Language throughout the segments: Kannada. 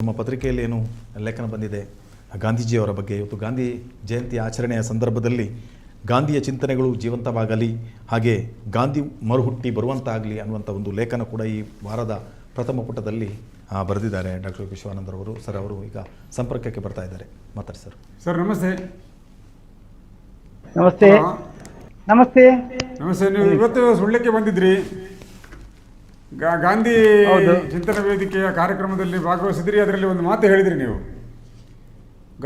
ನಮ್ಮ ಪತ್ರಿಕೆಯಲ್ಲಿ ಏನು ಲೇಖನ ಬಂದಿದೆ ಗಾಂಧೀಜಿಯವರ ಬಗ್ಗೆ. ಇವತ್ತು ಗಾಂಧಿ ಜಯಂತಿ ಆಚರಣೆಯ ಸಂದರ್ಭದಲ್ಲಿ ಗಾಂಧಿಯ ಚಿಂತನೆಗಳು ಜೀವಂತವಾಗಲಿ ಹಾಗೆ ಗಾಂಧಿ ಮರುಹುಟ್ಟಿ ಬರುವಂತಾಗಲಿ ಅನ್ನುವಂಥ ಒಂದು ಲೇಖನ ಕೂಡ ಈ ವಾರದ ಪ್ರಥಮ ಪುಟದಲ್ಲಿ ಆ, ಬರೆದಿದ್ದಾರೆ ಡಾಕ್ಟರ್ ವಿಶ್ವಾನಂದರವರು ಸರ್ ಅವರು ಈಗ ಸಂಪರ್ಕಕ್ಕೆ ಬರ್ತಾ ಇದ್ದಾರೆ. ಮಾತಾಡಿ ಸರ್. ಸರ್ ನಮಸ್ತೆ. ನಮಸ್ತೆ. ನಮಸ್ತೆ. ನಮಸ್ತೆ. ನೀವು ಇವತ್ತು ಸುಳ್ಳಕ್ಕೆ ಬಂದಿದ್ರಿ. ಗಾಂಧಿ. ಚಿಂತನ ವೇದಿಕೆಯ ಕಾರ್ಯಕ್ರಮದಲ್ಲಿ ಭಾಗವಹಿಸಿದ್ರಿ ಅದರಲ್ಲಿ ಒಂದು ಮಾತು ಹೇಳಿದ್ರಿ ನೀವು.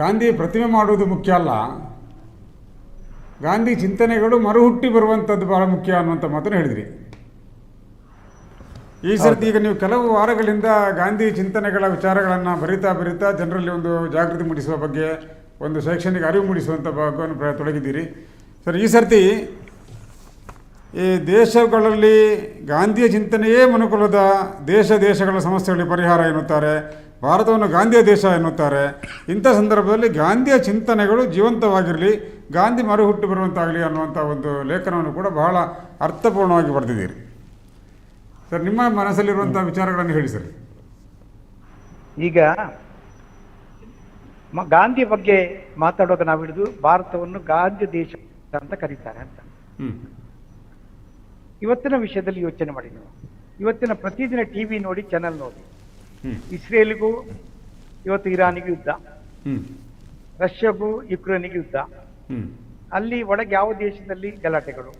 ಗಾಂಧಿ ಪ್ರತಿಮೆ ಮಾಡುವುದು ಮುಖ್ಯ ಅಲ್ಲ. ಗಾಂಧಿ ಚಿಂತನೆಗಳು ಮರುಹುಟ್ಟಿ ಬರುವಂಥದ್ದು ಬಹಳ ಮುಖ್ಯ ಅನ್ನುವಂಥ ಮಾತನ್ನು ಹೇಳಿದ್ರಿ. ಈ ಸರ್ತಿ ಈಗ ನೀವು ಕೆಲವು ವಾರಗಳಿಂದ ಗಾಂಧಿ ಚಿಂತನೆಗಳ ವಿಚಾರಗಳನ್ನು ಬರಿತಾ ಬರಿತಾ ಜನರಲ್ಲಿ ಒಂದು ಜಾಗೃತಿ ಮೂಡಿಸುವ ಬಗ್ಗೆ ಒಂದು ಶೈಕ್ಷಣಿಕ ಅರಿವು ಮೂಡಿಸುವಂಥ ಭಾಗವನ್ನು ತೊಡಗಿದ್ದೀರಿ. ಸರ್ ಈ ಸರ್ತಿ ಈ ದೇಶಗಳಲ್ಲಿ ಗಾಂಧಿಯ ಚಿಂತನೆಯೇ ಮನುಕುಲದ ದೇಶ ದೇಶಗಳ ಸಮಸ್ಯೆಗಳಿಗೆ ಪರಿಹಾರ ಎನ್ನುತ್ತಾರೆ. ಭಾರತವನ್ನು ಗಾಂಧಿಯ ದೇಶ ಎನ್ನುತ್ತಾರೆ. ಇಂಥ ಸಂದರ್ಭದಲ್ಲಿ ಗಾಂಧಿಯ ಚಿಂತನೆಗಳು ಜೀವಂತವಾಗಿರಲಿ ಗಾಂಧಿ ಮರುಹುಟ್ಟು ಬರುವಂತಾಗಲಿ ಅನ್ನುವಂಥ ಒಂದು ಲೇಖನವನ್ನು ಕೂಡ ಬಹಳ ಅರ್ಥಪೂರ್ಣವಾಗಿ ಬರೆದಿದ್ದೀರಿ. ಸರ್ ನಿಮ್ಮ ಮನಸ್ಸಲ್ಲಿರುವಂಥ ವಿಚಾರಗಳನ್ನು ಹೇಳಿ ಸರ್. ಈಗ ಗಾಂಧಿ ಬಗ್ಗೆ ಮಾತಾಡುವಾಗ ನಾವು ಹಿಡಿದು ಭಾರತವನ್ನು ಗಾಂಧಿ ದೇಶ ಅಂತ ಕರೀತಾರೆ ಅಂತ. ಹ್ಞೂ ಇವತ್ತಿನ ವಿಷಯದಲ್ಲಿ ಯೋಚನೆ ಮಾಡಿ ನೀವು. ಇವತ್ತಿನ ಪ್ರತಿದಿನ ಟಿವಿ ನೋಡಿ ಚಾನೆಲ್ ನೋಡಿ. ಇಸ್ರೇಲ್ಗೂ ಇವತ್ತು ಇರಾನಿಗೂ ಯುದ್ಧ. ರಷ್ಯಾಗೂ ಯುಕ್ರೇನಿಗೆ ಯುದ್ಧ. ಅಲ್ಲಿ ಒಳಗೆ ಯಾವ ದೇಶದಲ್ಲಿ ಗಲಾಟೆಗಳು?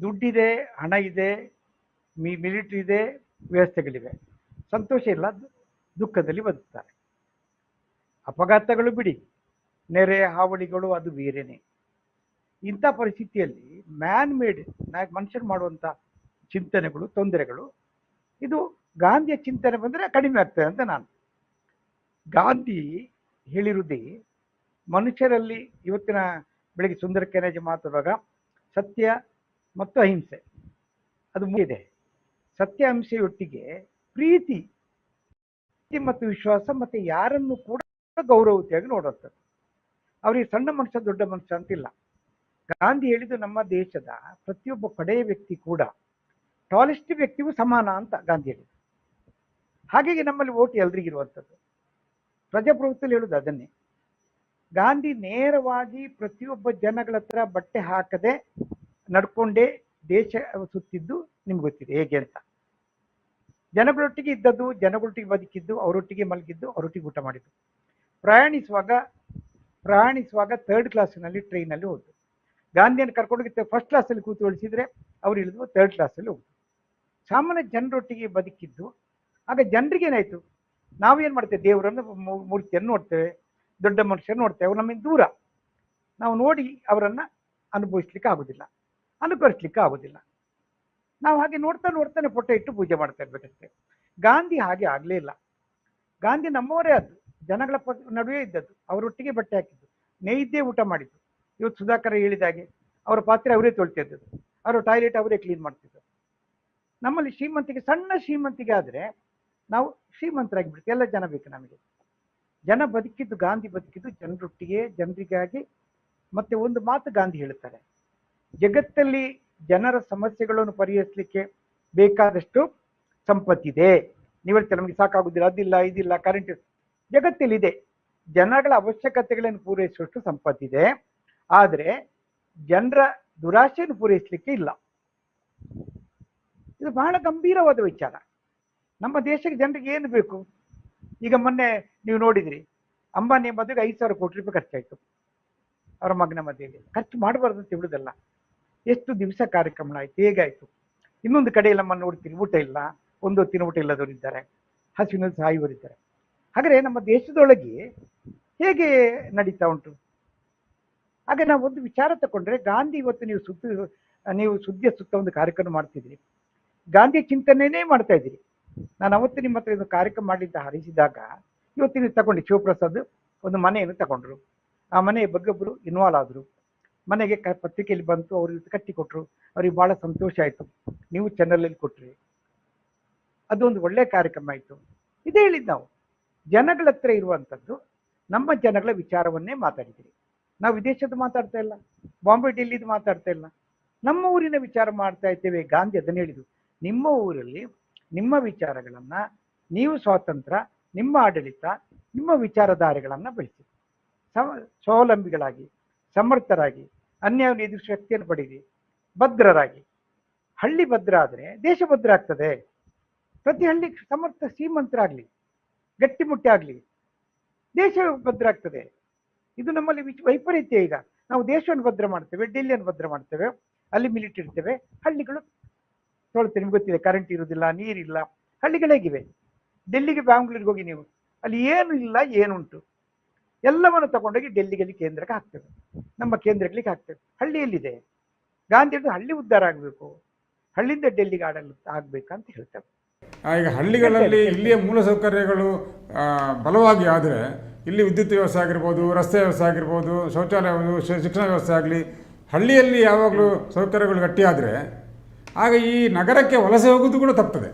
ದುಡ್ಡಿದೆ ಹಣ ಇದೆ ಮಿ ಮಿಲಿಟರಿ ಇದೆ ವ್ಯವಸ್ಥೆಗಳಿವೆ. ಸಂತೋಷ ಇಲ್ಲ ದುಃಖದಲ್ಲಿ ಬದುಕ್ತಾರೆ. ಅಪಘಾತಗಳು ಬಿಡಿ. ನೆರೆ ಹಾವಳಿಗಳು ಅದು ಬೇರೆನೆ. ಇಂಥ ಪರಿಸ್ಥಿತಿಯಲ್ಲಿ ಮ್ಯಾನ್ ಮೇಡ್ ಮನುಷ್ಯರು ಮಾಡುವಂಥ ಚಿಂತನೆಗಳು, ತೊಂದರೆಗಳು, ಇದು ಗಾಂಧಿಯ ಚಿಂತನೆ ಬಂದರೆ ಕಡಿಮೆ ಆಗ್ತದೆ ಅಂತ ನಾನು. ಗಾಂಧಿ ಹೇಳಿರುವುದೇ ಮನುಷ್ಯರಲ್ಲಿ ಇವತ್ತಿನ ಬೆಳಗ್ಗೆ ಸುಂದರ ಕೆನಜಿ ಮಾತಾಡುವಾಗ ಸತ್ಯ ಮತ್ತು ಅಹಿಂಸೆ. ಅದು ಮುಗಿದೆ ಸತ್ಯ, ಅಹಿಂಸೆಯೊಟ್ಟಿಗೆ ಪ್ರೀತಿ ಪ್ರೀತಿ ಮತ್ತು ವಿಶ್ವಾಸ ಮತ್ತು ಯಾರನ್ನು ಕೂಡ ಗೌರವತೆಯಾಗಿ ನೋಡುವಂಥದ್ದು ಅವರಿಗೆ ಸಣ್ಣ ಮನುಷ್ಯ, ದೊಡ್ಡ ಮನುಷ್ಯ ಅಂತಿಲ್ಲ. ಗಾಂಧಿ ಹೇಳಿದ್ದು ನಮ್ಮ ದೇಶದ ಪ್ರತಿಯೊಬ್ಬ ಕಡೆಯ ವ್ಯಕ್ತಿ ಕೂಡ ಟಾಲೆಸ್ಟ್ ವ್ಯಕ್ತಿಗೂ ಸಮಾನ ಅಂತ ಗಾಂಧಿ ಹೇಳಿದ್ರು. ಹಾಗಾಗಿ ನಮ್ಮಲ್ಲಿ ಓಟ್ ಎಲ್ರಿಗಿರುವಂಥದ್ದು ಪ್ರಜಾಪ್ರಭುತ್ವದಲ್ಲಿ ಹೇಳುದು ಅದನ್ನೇ. ಗಾಂಧಿ ನೇರವಾಗಿ ಪ್ರತಿಯೊಬ್ಬ ಜನಗಳ ಹತ್ರ ಬಟ್ಟೆ ಹಾಕದೆ ನಡ್ಕೊಂಡೇ ದೇಶ ಸುತ್ತಿದ್ದು ನಿಮ್ಗೆ ಗೊತ್ತಿದೆ ಹೇಗೆ ಅಂತ. ಜನಗಳೊಟ್ಟಿಗೆ ಇದ್ದದ್ದು, ಜನಗಳೊಟ್ಟಿಗೆ ಬದುಕಿದ್ದು, ಅವರೊಟ್ಟಿಗೆ ಮಲಗಿದ್ದು, ಅವರೊಟ್ಟಿಗೆ ಊಟ ಮಾಡಿದ್ದು. ಪ್ರಯಾಣಿಸುವಾಗ ಪ್ರಯಾಣಿಸುವಾಗ ಥರ್ಡ್ ಕ್ಲಾಸ್ನಲ್ಲಿ ಟ್ರೈನಲ್ಲಿ ಹೋದ್ದು. ಗಾಂಧಿಯನ್ನು ಕರ್ಕೊಂಡೋಗಿ ಫಸ್ಟ್ ಕ್ಲಾಸಲ್ಲಿ ಕೂತು ಉಳಿಸಿದರೆ ಅವ್ರು ಇಳಿದು ಥರ್ಡ್ ಕ್ಲಾಸಲ್ಲಿ ಹೋಗ್ತು ಸಾಮಾನ್ಯ ಜನರೊಟ್ಟಿಗೆ ಬದುಕಿದ್ದು, ಆಗ ಜನರಿಗೆ ಏನಾಯ್ತು? ನಾವೇನು ಮಾಡ್ತೇವೆ? ದೇವರನ್ನು ಮೂರ್ತಿಯನ್ನು ನೋಡ್ತೇವೆ, ದೊಡ್ಡ ಮನುಷ್ಯರು ನೋಡ್ತೇವೆ, ಅವ್ರು ನಮ್ಮಿಂದ ದೂರ. ನಾವು ನೋಡಿ ಅವರನ್ನು ಅನುಭವಿಸ್ಲಿಕ್ಕೆ ಆಗೋದಿಲ್ಲ, ಅನುಕರಿಸ್ಲಿಕ್ಕೆ ಆಗೋದಿಲ್ಲ. ನಾವು ಹಾಗೆ ನೋಡ್ತಾ ನೋಡ್ತಾನೆ ಫೋಟೋ ಇಟ್ಟು ಪೂಜೆ ಮಾಡ್ತಾ ಇರ್ಬೇಕಷ್ಟೇ. ಗಾಂಧಿ ಹಾಗೆ ಆಗಲೇ ಇಲ್ಲ. ಗಾಂಧಿ ನಮ್ಮವರೇ ಅದು ಜನಗಳ ನಡುವೆ ಇದ್ದದ್ದು, ಅವರೊಟ್ಟಿಗೆ ಬಟ್ಟೆ ಹಾಕಿದ್ದು ನೈದ್ಯ ಊಟ ಮಾಡಿದ್ದು. ಇವತ್ತು ಸುಧಾಕರ್ ಹೇಳಿದ ಹಾಗೆ, ಅವರ ಪಾತ್ರೆ ಅವರೇ ತೊಳ್ತಾ ಇದ್ದದ್ದು. ಅವರ ಟಾಯ್ಲೆಟ್ ಅವರೇ ಕ್ಲೀನ್ ಮಾಡ್ತಿದ್ದರು ನಮ್ಮಲ್ಲಿ ಶ್ರೀಮಂತಿಗೆ, ಸಣ್ಣ ಶ್ರೀಮಂತಿಗೆ ಆದರೆ ನಾವು ಶ್ರೀಮಂತರಾಗಿ ಬಿಡ್ತೀವಿ ಎಲ್ಲ ಜನ ಬೇಕು ನಮಗೆ. ಜನ ಬದುಕಿದ್ದು, ಗಾಂಧಿ ಬದುಕಿದ್ದು ಜನರೊಟ್ಟಿಗೆ, ಜನರಿಗಾಗಿ ಮತ್ತೆ ಒಂದು ಮಾತು ಗಾಂಧಿ ಹೇಳುತ್ತಾರೆ. ಜಗತ್ತಲ್ಲಿ ಜನರ ಸಮಸ್ಯೆಗಳನ್ನು ಪರಿಹರಿಸಲಿಕ್ಕೆ ಬೇಕಾದಷ್ಟು ಸಂಪತ್ತಿದೆ. ನೀವು ನಮಗೆ ಸಾಕಾಗುದಿಲ್ಲ, ಅದಿಲ್ಲ, ಇದಿಲ್ಲ ಕರೆಂಟ್ ಜಗತ್ತಲ್ಲಿದೆ. ಜನಗಳ ಅವಶ್ಯಕತೆಗಳನ್ನು ಪೂರೈಸುವಷ್ಟು ಸಂಪತ್ತಿದೆ. ಆದರೆ ಜನರ ದುರಾಸೆಯನ್ನು ಪೂರೈಸಲಿಕ್ಕೆ ಇಲ್ಲ. ಇದು ಬಹಳ ಗಂಭೀರವಾದ ವಿಚಾರ. ನಮ್ಮ ದೇಶಕ್ಕೆ ಜನರಿಗೆ ಏನು ಬೇಕು? ಈಗ ಮೊನ್ನೆ ನೀವು ನೋಡಿದ್ರಿ ಅಂಬಾನಿ ಮದುವೆಗೆ ಐದು ಸಾವಿರ ಕೋಟಿ ರೂಪಾಯಿ ಖರ್ಚಾಯಿತು. ಅವರ ಮಗನ ಮದುವೆಗೆ. ಖರ್ಚು ಮಾಡಬಾರ್ದು ಅಂತ ಹೇಳುದಲ್ಲ ಎಷ್ಟು ದಿವಸ ಕಾರ್ಯಕ್ರಮ ಆಯ್ತು, ಹೇಗಾಯ್ತು? ಇನ್ನೊಂದು ಕಡೆ ನಮ್ಮ ನೋಡ್ತೀರಿ, ಊಟ ಇಲ್ಲ. ಒಂದು ಹೊತ್ತಿನ ಊಟ ಇಲ್ಲದವರು ಇದ್ದಾರೆ. ಹಸಿವಿನಲ್ಲಿ ಸಾಯುವರಿದ್ದಾರೆ ಹಾಗಾದ್ರೆ ನಮ್ಮ ದೇಶದೊಳಗೆ ಹೇಗೆ ನಡೀತಾ ಉಂಟು? ಹಾಗೆ ನಾವು ಒಂದು ವಿಚಾರ ತಗೊಂಡ್ರೆ ಗಾಂಧಿ ಇವತ್ತು ನೀವು ಸುದ್ದಿ, ನೀವು ಸುದ್ದಿಯ ಸುತ್ತ ಒಂದು ಕಾರ್ಯಕ್ರಮ ಮಾಡ್ತಿದ್ರಿ ಗಾಂಧಿ ಚಿಂತನೆಯೇ ಮಾಡ್ತಾ ಇದ್ದೀರಿ. ನಾನು ಅವತ್ತು ನಿಮ್ಮ ಹತ್ರ ಕಾರ್ಯಕ್ರಮ ಮಾಡಿದ್ದ ಹರಿಸಿದಾಗ ಇವತ್ತು ನೀವು ತಗೊಂಡು ಶಿವಪ್ರಸಾದ್ ಒಂದು ಮನೆಯನ್ನು ತಗೊಂಡ್ರು. ಆ ಮನೆಯ ಬಗ್ಗೆ ಒಬ್ಬರು ಇನ್ವಾಲ್ವ್ ಆದರು. ಮನೆಗೆ ಕ, ಪತ್ರಿಕೆಯಲ್ಲಿ ಬಂತು ಅವ್ರಿಗೆ ಕಟ್ಟಿ ಕೊಟ್ಟರು ಅವ್ರಿಗೆ ಭಾಳ ಸಂತೋಷ ಆಯಿತು. ನೀವು ಚಾನಲಲ್ಲಿ ಕೊಟ್ರಿ. ಅದೊಂದು ಒಳ್ಳೆಯ ಕಾರ್ಯಕ್ರಮ ಆಯಿತು. ಇದೇ ಹೇಳಿದ್ದು ನಾವು. ಜನಗಳ ಹತ್ರ ಇರುವಂಥದ್ದು, ನಮ್ಮ ಜನಗಳ ವಿಚಾರವನ್ನೇ ಮಾತಾಡಿದ್ದೀರಿ. ನಾವು ವಿದೇಶದ ಮಾತಾಡ್ತಾ ಇಲ್ಲ. ಬಾಂಬೆ, ಡೆಲ್ಲಿದು ಮಾತಾಡ್ತಾ ಇಲ್ಲ. ನಮ್ಮ ಊರಿನ ವಿಚಾರ ಮಾಡ್ತಾ ಇದ್ದೇವೆ. ಗಾಂಧಿ ಅದನ್ನು ಹೇಳಿದ್ರು ನಿಮ್ಮ ಊರಲ್ಲಿ ನಿಮ್ಮ ವಿಚಾರಗಳನ್ನ ನೀವು ಸ್ವಾತಂತ್ರ್ಯ ನಿಮ್ಮ ಆಡಳಿತ, ನಿಮ್ಮ ವಿಚಾರಧಾರೆಗಳನ್ನು ಬೆಳೆಸಿ. ಸಮ ಸ್ವಾವಲಂಬಿಗಳಾಗಿ, ಸಮರ್ಥರಾಗಿ, ಅನ್ಯಾಯವನ್ನು ಎದುರಿಸುವ ಶಕ್ತಿಯನ್ನು ಪಡೀರಿ ಭದ್ರರಾಗಿ. ಹಳ್ಳಿ ಭದ್ರ ಆದರೆ ದೇಶ ಭದ್ರ ಆಗ್ತದೆ. ಪ್ರತಿ ಹಳ್ಳಿ ಸಮರ್ಥ, ಶ್ರೀಮಂತರಾಗ್ಲಿ. ಗಟ್ಟಿಮುಟ್ಟಿ ಆಗ್ಲಿ ದೇಶ ಭದ್ರ ಆಗ್ತದೆ. ಇದು ನಮ್ಮಲ್ಲಿ ವಿಚ್ ವೈಪರೀತ್ಯ ಈಗ. ನಾವು ದೇಶವನ್ನು ಭದ್ರ ಮಾಡ್ತೇವೆ, ಡೆಲ್ಲಿಯನ್ನು ಭದ್ರ ಮಾಡ್ತೇವೆ, ಅಲ್ಲಿ ಮಿಲಿಟರಿ ಇರ್ತೇವೆ, ಹಳ್ಳಿಗಳು ತೊಳ್ತೇವೆ ನಿಮ್ಗೆ ಗೊತ್ತಿದೆ ಕರೆಂಟ್ ಇರುವುದಿಲ್ಲ, ನೀರಿಲ್ಲ, ಹಳ್ಳಿಗಳು ಹೇಗಿವೆ? ಡೆಲ್ಲಿಗೆ ಬ್ಯಾಂಗ್ಳೂರಿಗೆ ಹೋಗಿ ನೀವು, ಅಲ್ಲಿ ಏನು ಇಲ್ಲ, ಏನುಂಟು? ಎಲ್ಲವನ್ನು ತಗೊಂಡೋಗಿ ಡೆಲ್ಲಿಗೆ ಕೇಂದ್ರಕ್ಕೆ ಹಾಕ್ತೇವೆ. ನಮ್ಮ ಕೇಂದ್ರಗಳಿಗೆ ಹಾಕ್ತೇವೆ. ಹಳ್ಳಿಯಲ್ಲಿದೆ ಗಾಂಧಿ ಹಳ್ಳಿ ಉದ್ಧಾರ ಆಗಬೇಕು. ಹಳ್ಳಿಯಿಂದ ಡೆಲ್ಲಿಗೆ ಆಡಲು ಆಗ್ಬೇಕಂತ ಹೇಳ್ತೇವೆ ಈಗ ಹಳ್ಳಿಗಳಲ್ಲಿ ಇಲ್ಲಿಯ ಮೂಲಸೌಕರ್ಯಗಳು ಬಲವಾಗಿ ಆದರೆ ಇಲ್ಲಿ ವಿದ್ಯುತ್ ವ್ಯವಸ್ಥೆ ಆಗಿರ್ಬೋದು ರಸ್ತೆ ವ್ಯವಸ್ಥೆ ಆಗಿರ್ಬೋದು ಶೌಚಾಲಯ ಶಿಕ್ಷಣ ವ್ಯವಸ್ಥೆ ಆಗಲಿ ಹಳ್ಳಿಯಲ್ಲಿ ಯಾವಾಗಲೂ ಸೌಕರ್ಯಗಳು ಗಟ್ಟಿಯಾದರೆ ಆಗ ಈ ನಗರಕ್ಕೆ ವಲಸೆ ಹೋಗೋದು ಕೂಡ ತಪ್ಪದೆ.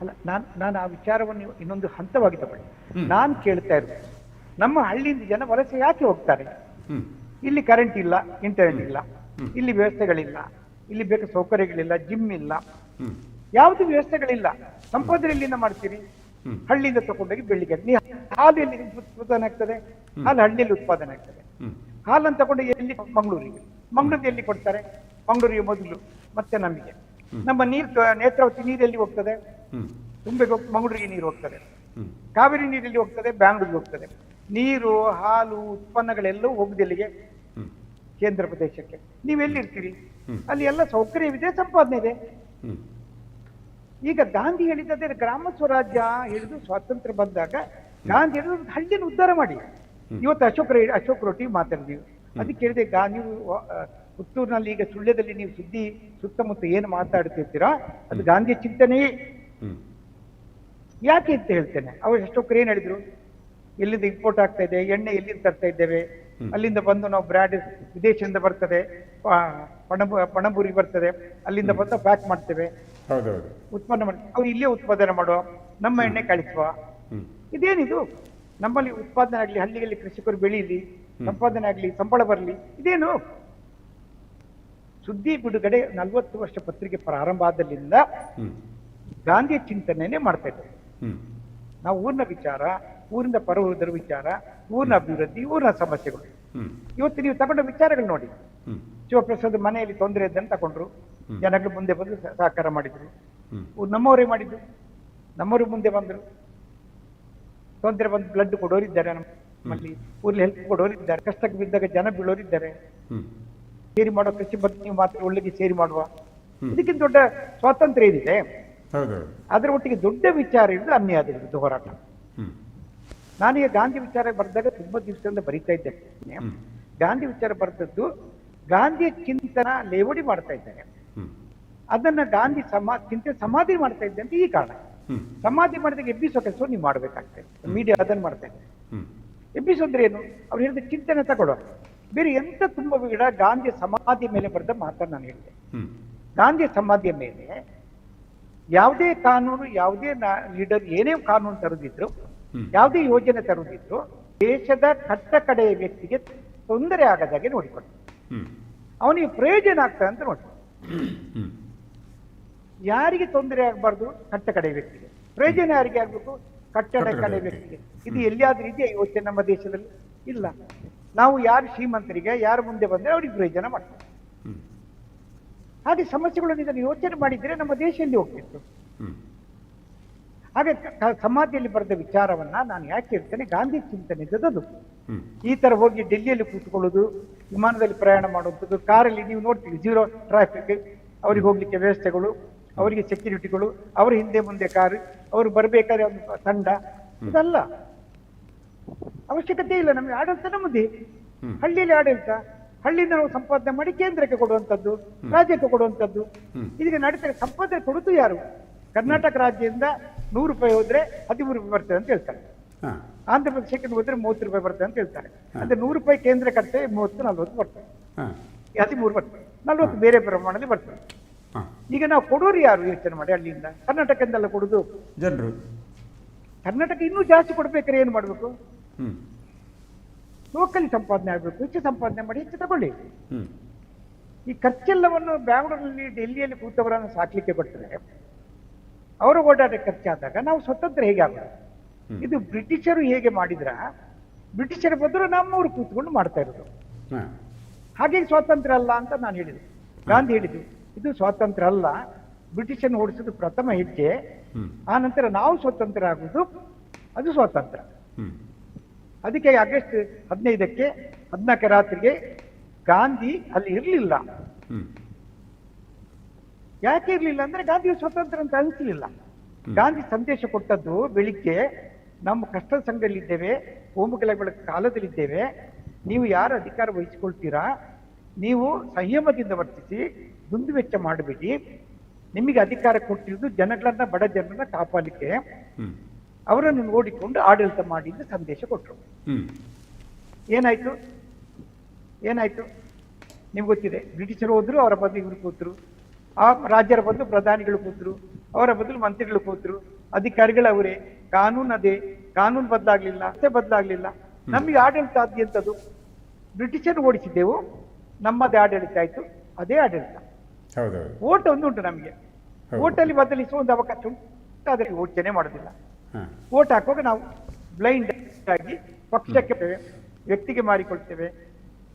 ಅಲ್ಲ ನಾನು ನಾನು ಆ ವಿಚಾರವನ್ನು ಇನ್ನೊಂದು ಹಂತವಾಗಿ ತಗೊಳ್ಳಿ. ನಾನು ಕೇಳ್ತಾ ಇರೋದು ನಮ್ಮ ಹಳ್ಳಿಯಿಂದ ಜನ ವಲಸೆ ಯಾಕೆ ಹೋಗ್ತಾರೆ? ಇಲ್ಲಿ ಕರೆಂಟ್ ಇಲ್ಲ ಇಂಟರ್ನೆಟ್ ಇಲ್ಲ ಇಲ್ಲಿ ವ್ಯವಸ್ಥೆಗಳಿಲ್ಲ ಇಲ್ಲಿ ಬೇಕಾದ ಸೌಕರ್ಯಗಳಿಲ್ಲ ಜಿಮ್ ಇಲ್ಲ. ಯಾವುದು ವ್ಯವಸ್ಥೆಗಳಿಲ್ಲ? ಸಂಪಾದನೆ ಎಲ್ಲಿಂದ ಮಾಡ್ತೀರಿ? ಹಳ್ಳಿಯಿಂದ ತಗೊಂಡೋಗಿ ಬೆಳ್ಳಿಗೆ ಹಾಕಿ ಹಾಲು ಎಲ್ಲಿ ಉತ್ಪಾದನೆ ಆಗ್ತದೆ? ಹಾಲು ಹಳ್ಳಿಯಲ್ಲಿ ಉತ್ಪಾದನೆ ಆಗ್ತದೆ. ಹಾಲನ್ನು ತಗೊಂಡು ಎಲ್ಲಿ ಮಂಗಳೂರಿಗೆ? ಮಂಗಳೂರಿಗೆ ಎಲ್ಲಿ ಕೊಡ್ತಾರೆ? ಮಂಗಳೂರಿಗೆ ಮೊದಲು ಮತ್ತೆ ನಮಗೆ. ನಮ್ಮ ನೀರು ನೇತ್ರಾವತಿ ನೀರು ಎಲ್ಲಿ ಹೋಗ್ತದೆ ತುಂಬೆಗೆ ಹೋಗಿ ಮಂಗಳೂರಿಗೆ ನೀರು ಹೋಗ್ತದೆ. ಕಾವೇರಿ ನೀರಲ್ಲಿ ಹೋಗ್ತದೆ ಬ್ಯಾಂಗ್ಳೂರಿಗೆ ಹೋಗ್ತದೆ. ನೀರು ಹಾಲು ಉತ್ಪನ್ನಗಳೆಲ್ಲವೂ ಹೋಗುದೆಲ್ಲಿಗೆ ಇಲ್ಲಿಗೆ ಕೇಂದ್ರ ಪ್ರದೇಶಕ್ಕೆ. ನೀವೆಲ್ಲಿರ್ತೀರಿ? ಅಲ್ಲಿ ಎಲ್ಲ ಸೌಕರ್ಯವಿದೆ ಸಂಪಾದನೆ ಇದೆ. ಈಗ ಗಾಂಧಿ ಹೇಳಿದ್ದೆ ಗ್ರಾಮ ಸ್ವರಾಜ್ಯ ಹಿಡಿದು ಸ್ವಾತಂತ್ರ್ಯ ಬಂದಾಗ ಗಾಂಧಿ ಹೇಳಿದ್ರು ಹಳ್ಳಿನ ಉದ್ಧಾರ ಮಾಡಿ. ಇವತ್ತು ಅಶೋಕ್ ರೈ ಅಶೋಕ್ ರೊಟ್ಟಿ ಮಾತಾಡಿದೀವಿ. ಅದಕ್ಕೆ ಹೇಳಿದೆ ಗಾಂಧಿ ನೀವು ಪುತ್ತೂರಿನಲ್ಲಿ ಈಗ ಸುಳ್ಯದಲ್ಲಿ ನೀವು ಸುದ್ದಿ ಸುತ್ತಮುತ್ತ ಏನು ಮಾತಾಡ್ತಿರ್ತೀರಾ ಅದು ಗಾಂಧಿಯ ಚಿಂತನೆಯೇ ಯಾಕೆ ಅಂತ ಹೇಳ್ತೇನೆ ಅವ್ರು ಅಶೋಕರು ಏನ್ ಹೇಳಿದ್ರು? ಎಲ್ಲಿಂದ ಇಂಪೋರ್ಟ್ ಆಗ್ತಾ ಇದೆ ಎಣ್ಣೆ ಎಲ್ಲಿಂದ ತರ್ತಾ ಇದ್ದೇವೆ? ಅಲ್ಲಿಂದ ಬಂದು ನಾವು ಬ್ರಾಡ್ ವಿದೇಶದಿಂದ ಬರ್ತದೆ ಪಣಬು ಪಣಬೂರಿ ಬರ್ತದೆ ಅಲ್ಲಿಂದ ಬಂದು ಪ್ಯಾಕ್ ಮಾಡ್ತೇವೆ. ಹೌದೌದು. ಉತ್ಪನ್ನ ಮಾಡಿ. ಅವ್ರು ಇಲ್ಲೇ ಉತ್ಪಾದನೆ ಮಾಡುವ ನಮ್ಮ ಎಣ್ಣೆ ಕಳಿಸುವ. ಇದೇನಿದು? ನಮ್ಮಲ್ಲಿ ಉತ್ಪಾದನೆ ಆಗಲಿ ಹಳ್ಳಿಯಲ್ಲಿ ಕೃಷಿಕರು ಬೆಳೀಲಿ ಸಂಪಾದನೆ ಆಗಲಿ ಸಂಬಳ ಬರಲಿ ಇದೇನು? ಸುದ್ದಿ ಬಿಡುಗಡೆ ನಲವತ್ತು ವರ್ಷ ಪತ್ರಿಕೆ ಪ್ರಾರಂಭ ಆದಲ್ಲಿಂದ ಗಾಂಧಿ ಗಾಂಧಿಯ ಚಿಂತನೆಯೇ ಮಾಡ್ತಾ ಇದ್ದೇವೆ ನಾವು ಊರಿನ ವಿಚಾರ ಊರಿಂದ ಪರವೃದ್ಧರ ವಿಚಾರ ಊರಿನ ಅಭಿವೃದ್ಧಿ ಊರಿನ ಸಮಸ್ಯೆಗಳು. ಇವತ್ತು ನೀವು ತಗೊಂಡ ವಿಚಾರಗಳು ನೋಡಿ. ಶಿವಪ್ರಸಾದ್ ಮನೆಯಲ್ಲಿ ತೊಂದರೆ ಇದ್ದಂತ ತಗೊಂಡ್ರು. ಜನಗಳು ಮುಂದೆ ಬಂದು ಸಹಕಾರ ಮಾಡಿದ್ರು. ನಮ್ಮವರೇ ಮಾಡಿದ್ರು. ನಮ್ಮವರು ಮುಂದೆ ಬಂದರು. ತೊಂದರೆ ಬಂದು ಬ್ಲಡ್ ಕೊಡೋರಿದ್ದಾರೆ ನಮ್ಮಲ್ಲಿ ಊರಲ್ಲಿ ಹೆಲ್ಪ್ ಕೊಡೋರಿದ್ದಾರೆ. ಕಷ್ಟಕ್ಕೆ ಬಿದ್ದಾಗ ಜನ ಬೀಳೋರಿದ್ದಾರೆ. ಸೇರಿ ಮಾಡೋ ಕೃಷಿ ಬಗ್ಗೆ ನೀವು ಮಾತ್ರ ಒಳ್ಳೆಗೆ ಸೇರಿ ಮಾಡುವ. ಇದಕ್ಕಿಂತ ದೊಡ್ಡ ಸ್ವಾತಂತ್ರ್ಯ ಏನಿದೆ? ಅದ್ರ ಒಟ್ಟಿಗೆ ದೊಡ್ಡ ವಿಚಾರ ಇರೋದು ಅನ್ಯಾಯದ ವಿರುದ್ಧ ಹೋರಾಟ. ನಾನೀಗ ಗಾಂಧಿ ವಿಚಾರ ಬರೆದಾಗ ತುಂಬಾ ದಿವಸದಿಂದ ಬರೀತಾ ಇದ್ದೆ. ಗಾಂಧಿ ವಿಚಾರ ಬರೆದದ್ದು ಗಾಂಧಿ ಚಿಂತನ ಲೇವಡಿ ಮಾಡ್ತಾ ಇದ್ದಾರೆ. ಅದನ್ನ ಗಾಂಧಿ ಸಮಾ ಚಿಂತೆ ಸಮಾಧಿ ಮಾಡ್ತಾ ಇದ್ದೆ ಅಂತ ಈ ಕಾರಣ. ಸಮಾಧಿ ಮಾಡಿದಾಗ ಎಬ್ಬಿಸೋ ಕೆಲಸ ನೀವು ಮಾಡ್ಬೇಕಾಗ್ತದೆ. ಮೀಡಿಯಾ ಅದನ್ನ ಮಾಡ್ತಾ ಇದ್ದೆ. ಎಬ್ಬಿಸೋದ್ರೆ ಏನು? ಅವ್ರು ಹೇಳಿದ ಚಿಂತನೆ ತಗೊಳ್ಳೋ ಬೇರೆ ಎಂತ ತುಂಬಾ ಬಿಡ ಗಾಂಧಿ ಸಮಾಧಿ ಮೇಲೆ ಬರೆದ ಮಾತನ್ನು ನಾನು ಹೇಳಿದೆ ಗಾಂಧಿ ಸಮಾಧಿಯ ಮೇಲೆ ಯಾವುದೇ ಕಾನೂನು ಯಾವುದೇ ಲೀಡರ್ ಏನೇ ಕಾನೂನು ತರುದಿದ್ರು. ಯಾವುದೇ ಯೋಜನೆ ತರುದಿದ್ರು ದೇಶದ ಕಟ್ಟ ಕಡೆಯ ವ್ಯಕ್ತಿಗೆ ತೊಂದರೆ ಆಗದಾಗೆ ನೋಡಿಕೊಂಡು. ಅವನಿಗೆ ಪ್ರಯೋಜನ ಆಗ್ತದೆ ಅಂತ ನೋಡಿ. ಯಾರಿಗೆ ತೊಂದರೆ ಆಗಬಾರ್ದು? ಕಟ್ಟ ಕಡೆ ವ್ಯಕ್ತಿಗೆ. ಪ್ರಯೋಜನ ಯಾರಿಗೆ ಆಗ್ಬೇಕು? ಕಟ್ಟಡ ಕಡೆ ವ್ಯಕ್ತಿಗೆ. ಇದು ಎಲ್ಲಿಯಾದ್ರೂ ಇದೆಯಾ ಯೋಚನೆ ನಮ್ಮ ದೇಶದಲ್ಲಿ? ಇಲ್ಲ. ನಾವು ಯಾರು ಶ್ರೀಮಂತರಿಗೆ ಯಾರು ಮುಂದೆ ಬಂದರೆ ಅವ್ರಿಗೆ ಪ್ರಯೋಜನ ಮಾಡ್ತಾರೆ ಹಾಗೆ ಸಮಸ್ಯೆಗಳನ್ನು ಇದನ್ನು ಯೋಚನೆ ಮಾಡಿದ್ರೆ ನಮ್ಮ ದೇಶ ಎಲ್ಲಿ ಹೋಗ್ತಿತ್ತು. ಹಾಗೆ ಸಮಾಧಿಯಲ್ಲಿ ಬರೆದ ವಿಚಾರವನ್ನ ನಾನು ಯಾಕೆ ಹೇಳ್ತೇನೆ? ಗಾಂಧಿ ಚಿಂತನೆ ಇದ್ದದ್ದು. ಈ ತರ ಹೋಗಿ ಡೆಲ್ಲಿಯಲ್ಲಿ ಕೂತ್ಕೊಳ್ಳೋದು, ವಿಮಾನದಲ್ಲಿ ಪ್ರಯಾಣ ಮಾಡುವಂಥದ್ದು, ಕಾರಲ್ಲಿ ನೀವು ನೋಡ್ತೀವಿ ಜೀರೋ ಟ್ರಾಫಿಕ್ ಅವ್ರಿಗೆ ಹೋಗ್ಲಿಕ್ಕೆ ವ್ಯವಸ್ಥೆಗಳು, ಅವರಿಗೆ ಸೆಕ್ಯೂರಿಟಿಗಳು ಅವ್ರ ಹಿಂದೆ ಮುಂದೆ ಕಾರು, ಅವ್ರು ಬರಬೇಕಾದ್ರೆ ಒಂದು ತಂಡ, ಇದಲ್ಲ ಅವಶ್ಯಕತೆ ಇಲ್ಲ ನಮಗೆ, ಆಡಳಿತ ನಮ್ಮದೇ. ಹಳ್ಳಿಯಲ್ಲಿ ಆಡಳಿತ, ಹಳ್ಳಿಯಿಂದ ನಾವು ಸಂಪಾದನೆ ಮಾಡಿ ಕೇಂದ್ರಕ್ಕೆ ಕೊಡುವಂಥದ್ದು, ರಾಜ್ಯಕ್ಕೆ ಕೊಡುವಂಥದ್ದು ಇದೀಗ ನಡೀತಾರೆ ಸಂಪಾದನೆ ಕೊಡುದು ಯಾರು ಕರ್ನಾಟಕ ರಾಜ್ಯದಿಂದ ನೂರು ರೂಪಾಯಿ ಹೋದ್ರೆ ಹದಿಮೂರು ರೂಪಾಯಿ ಬರ್ತದೆ ಅಂತ ಹೇಳ್ತಾರೆ. ಆಂಧ್ರ ಪ್ರದೇಶಕ್ಕೆ ಹೋದ್ರೆ ಮೂವತ್ತು ರೂಪಾಯಿ ಬರುತ್ತೆ ಅಂತ ಹೇಳ್ತಾರೆ. ಅಂದ್ರೆ ನೂರು ರೂಪಾಯಿ ಕೇಂದ್ರ ಕಟ್ಟೆ ಮೂವತ್ತು ನಲ್ವತ್ತು ಬರ್ತದೆ. ಹದಿಮೂರು ಬರ್ತದೆ. ನಲ್ವತ್ತು ಬೇರೆ ಪ್ರಮಾಣದಲ್ಲಿ ಬರ್ತದೆ. ಈಗ ನಾವು ಕೊಡೋರು ಯಾರು ಯೋಚನೆ ಮಾಡಿ ಅಲ್ಲಿಂದ ಕರ್ನಾಟಕದಿಂದೆಲ್ಲ ಕೊಡುದು? ಜನರು. ಕರ್ನಾಟಕ ಇನ್ನೂ ಜಾಸ್ತಿ ಕೊಡ್ಬೇಕಾದ್ರೆ ಏನು ಮಾಡಬೇಕು? ಲೋಕಲ್ ಲೋಕಲಿ ಸಂಪಾದನೆ ಆಗಬೇಕು. ಹೆಚ್ಚು ಸಂಪಾದನೆ ಮಾಡಿ ಹೆಚ್ಚು ತಗೊಳ್ಳಿ. ಈ ಖರ್ಚೆಲ್ಲವನ್ನು ಬ್ಯಾಂಗ್ಳೂರಲ್ಲಿ ಡೆಲ್ಲಿಯಲ್ಲಿ ಕೂತವರನ್ನು ಸಾಕ್ಲಿಕ್ಕೆ ಕೊಟ್ಟರೆ ಅವರು ಓಡಾಟ ಖರ್ಚಾದಾಗ ನಾವು ಸ್ವತಂತ್ರ ಹೇಗೆ ಆಗೋದು? ಇದು ಬ್ರಿಟಿಷರು ಹೇಗೆ ಮಾಡಿದ್ರ? ಬ್ರಿಟಿಷರ ಬದಲು ನಮ್ಮವರು ಕೂತ್ಕೊಂಡು ಮಾಡ್ತಾ ಇರೋದು. ಹಾಗೆ ಸ್ವಾತಂತ್ರ್ಯ ಅಲ್ಲ ಅಂತ ನಾನು ಹೇಳಿದೆ ಗಾಂಧಿ ಹೇಳಿದ್ದು ಇದು ಸ್ವಾತಂತ್ರ್ಯ ಅಲ್ಲ ಬ್ರಿಟಿಷನ್ ಓಡಿಸೋದು ಪ್ರಥಮ ಹೆಜ್ಜೆ. ಆ ನಂತರ ನಾವು ಸ್ವತಂತ್ರ ಆಗುವುದು ಅದು ಸ್ವಾತಂತ್ರ್ಯ. ಅದಕ್ಕೆ ಆಗಸ್ಟ್ ಹದಿನೈದಕ್ಕೆ ಹದಿನಾಲ್ಕು ರಾತ್ರಿಗೆ ಗಾಂಧಿ ಅಲ್ಲಿ ಇರಲಿಲ್ಲ. ಯಾಕೆ ಇರಲಿಲ್ಲ ಅಂದ್ರೆ ಗಾಂಧಿ ಸ್ವತಂತ್ರ ಅಂತ ಅನಿಸಲಿಲ್ಲ. ಗಾಂಧಿ ಸಂದೇಶ ಕೊಟ್ಟದ್ದು ಬೆಳಿಗ್ಗೆ ನಮ್ಮ ಕಷ್ಟ ಸಂಘದಲ್ಲಿದ್ದೇವೆ ಹೋಮಗಳ ಕಾಲದಲ್ಲಿದ್ದೇವೆ. ನೀವು ಯಾರು ಅಧಿಕಾರ ವಹಿಸಿಕೊಳ್ತೀರಾ? ನೀವು ಸಂಯಮದಿಂದ ವರ್ತಿಸಿ ದುಂದು ವೆಚ್ಚ ಮಾಡಬೇಡಿ. ನಿಮಗೆ ಅಧಿಕಾರ ಕೊಟ್ಟಿರುವುದು ಜನಗಳನ್ನ ಬಡ ಜನರನ್ನ ಕಾಪಾಡಲಿಕ್ಕೆ. ಅವರನ್ನು ನೋಡಿಕೊಂಡು ಆಡಳಿತ ಮಾಡಿ ಸಂದೇಶ ಕೊಟ್ಟರು ಏನಾಯ್ತು? ಏನಾಯ್ತು? ನಿಮ್ಗೆ ಗೊತ್ತಿದೆ ಬ್ರಿಟಿಷರು ಹೋದ್ರು ಅವರ ಬದಲು ಇವರು ಕೂತರು. ಆ ರಾಜ್ಯರ ಬದಲು ಪ್ರಧಾನಿಗಳು ಕೂತರು ಅವರ ಬದಲು ಮಂತ್ರಿಗಳು ಕೂತರು. ಅಧಿಕಾರಿಗಳು ಅವರೇ. ಕಾನೂನು ಅದೇ ಕಾನೂನು ಬದಲಾಗ್ಲಿಲ್ಲ ಮತ್ತೆ ಬದಲಾಗ್ಲಿಲ್ಲ. ನಮಗೆ ಆಡಳಿತ ಆದ್ಯಂತದ್ದು ಬ್ರಿಟಿಷರು ಓಡಿಸಿದ್ದೆವು ನಮ್ಮದೇ ಆಡಳಿತ ಆಯ್ತು ಅದೇ ಆಡಳಿತ. ಓಟ್ ಒಂದು ಉಂಟು ನಮಗೆ. ಓಟಲ್ಲಿ ಬದಲಿಸುವ ಒಂದು ಅವಕಾಶ ಉಂಟು ಆದರೆ ಯೋಚನೆ ಮಾಡೋದಿಲ್ಲ ಓಟ್ ಹಾಕುವಾಗ ನಾವು ಬ್ಲೈಂಡ್ ಆಗಿ ಪಕ್ಷಕ್ಕೆ ವ್ಯಕ್ತಿಗೆ ಮಾರಿಕೊಳ್ತೇವೆ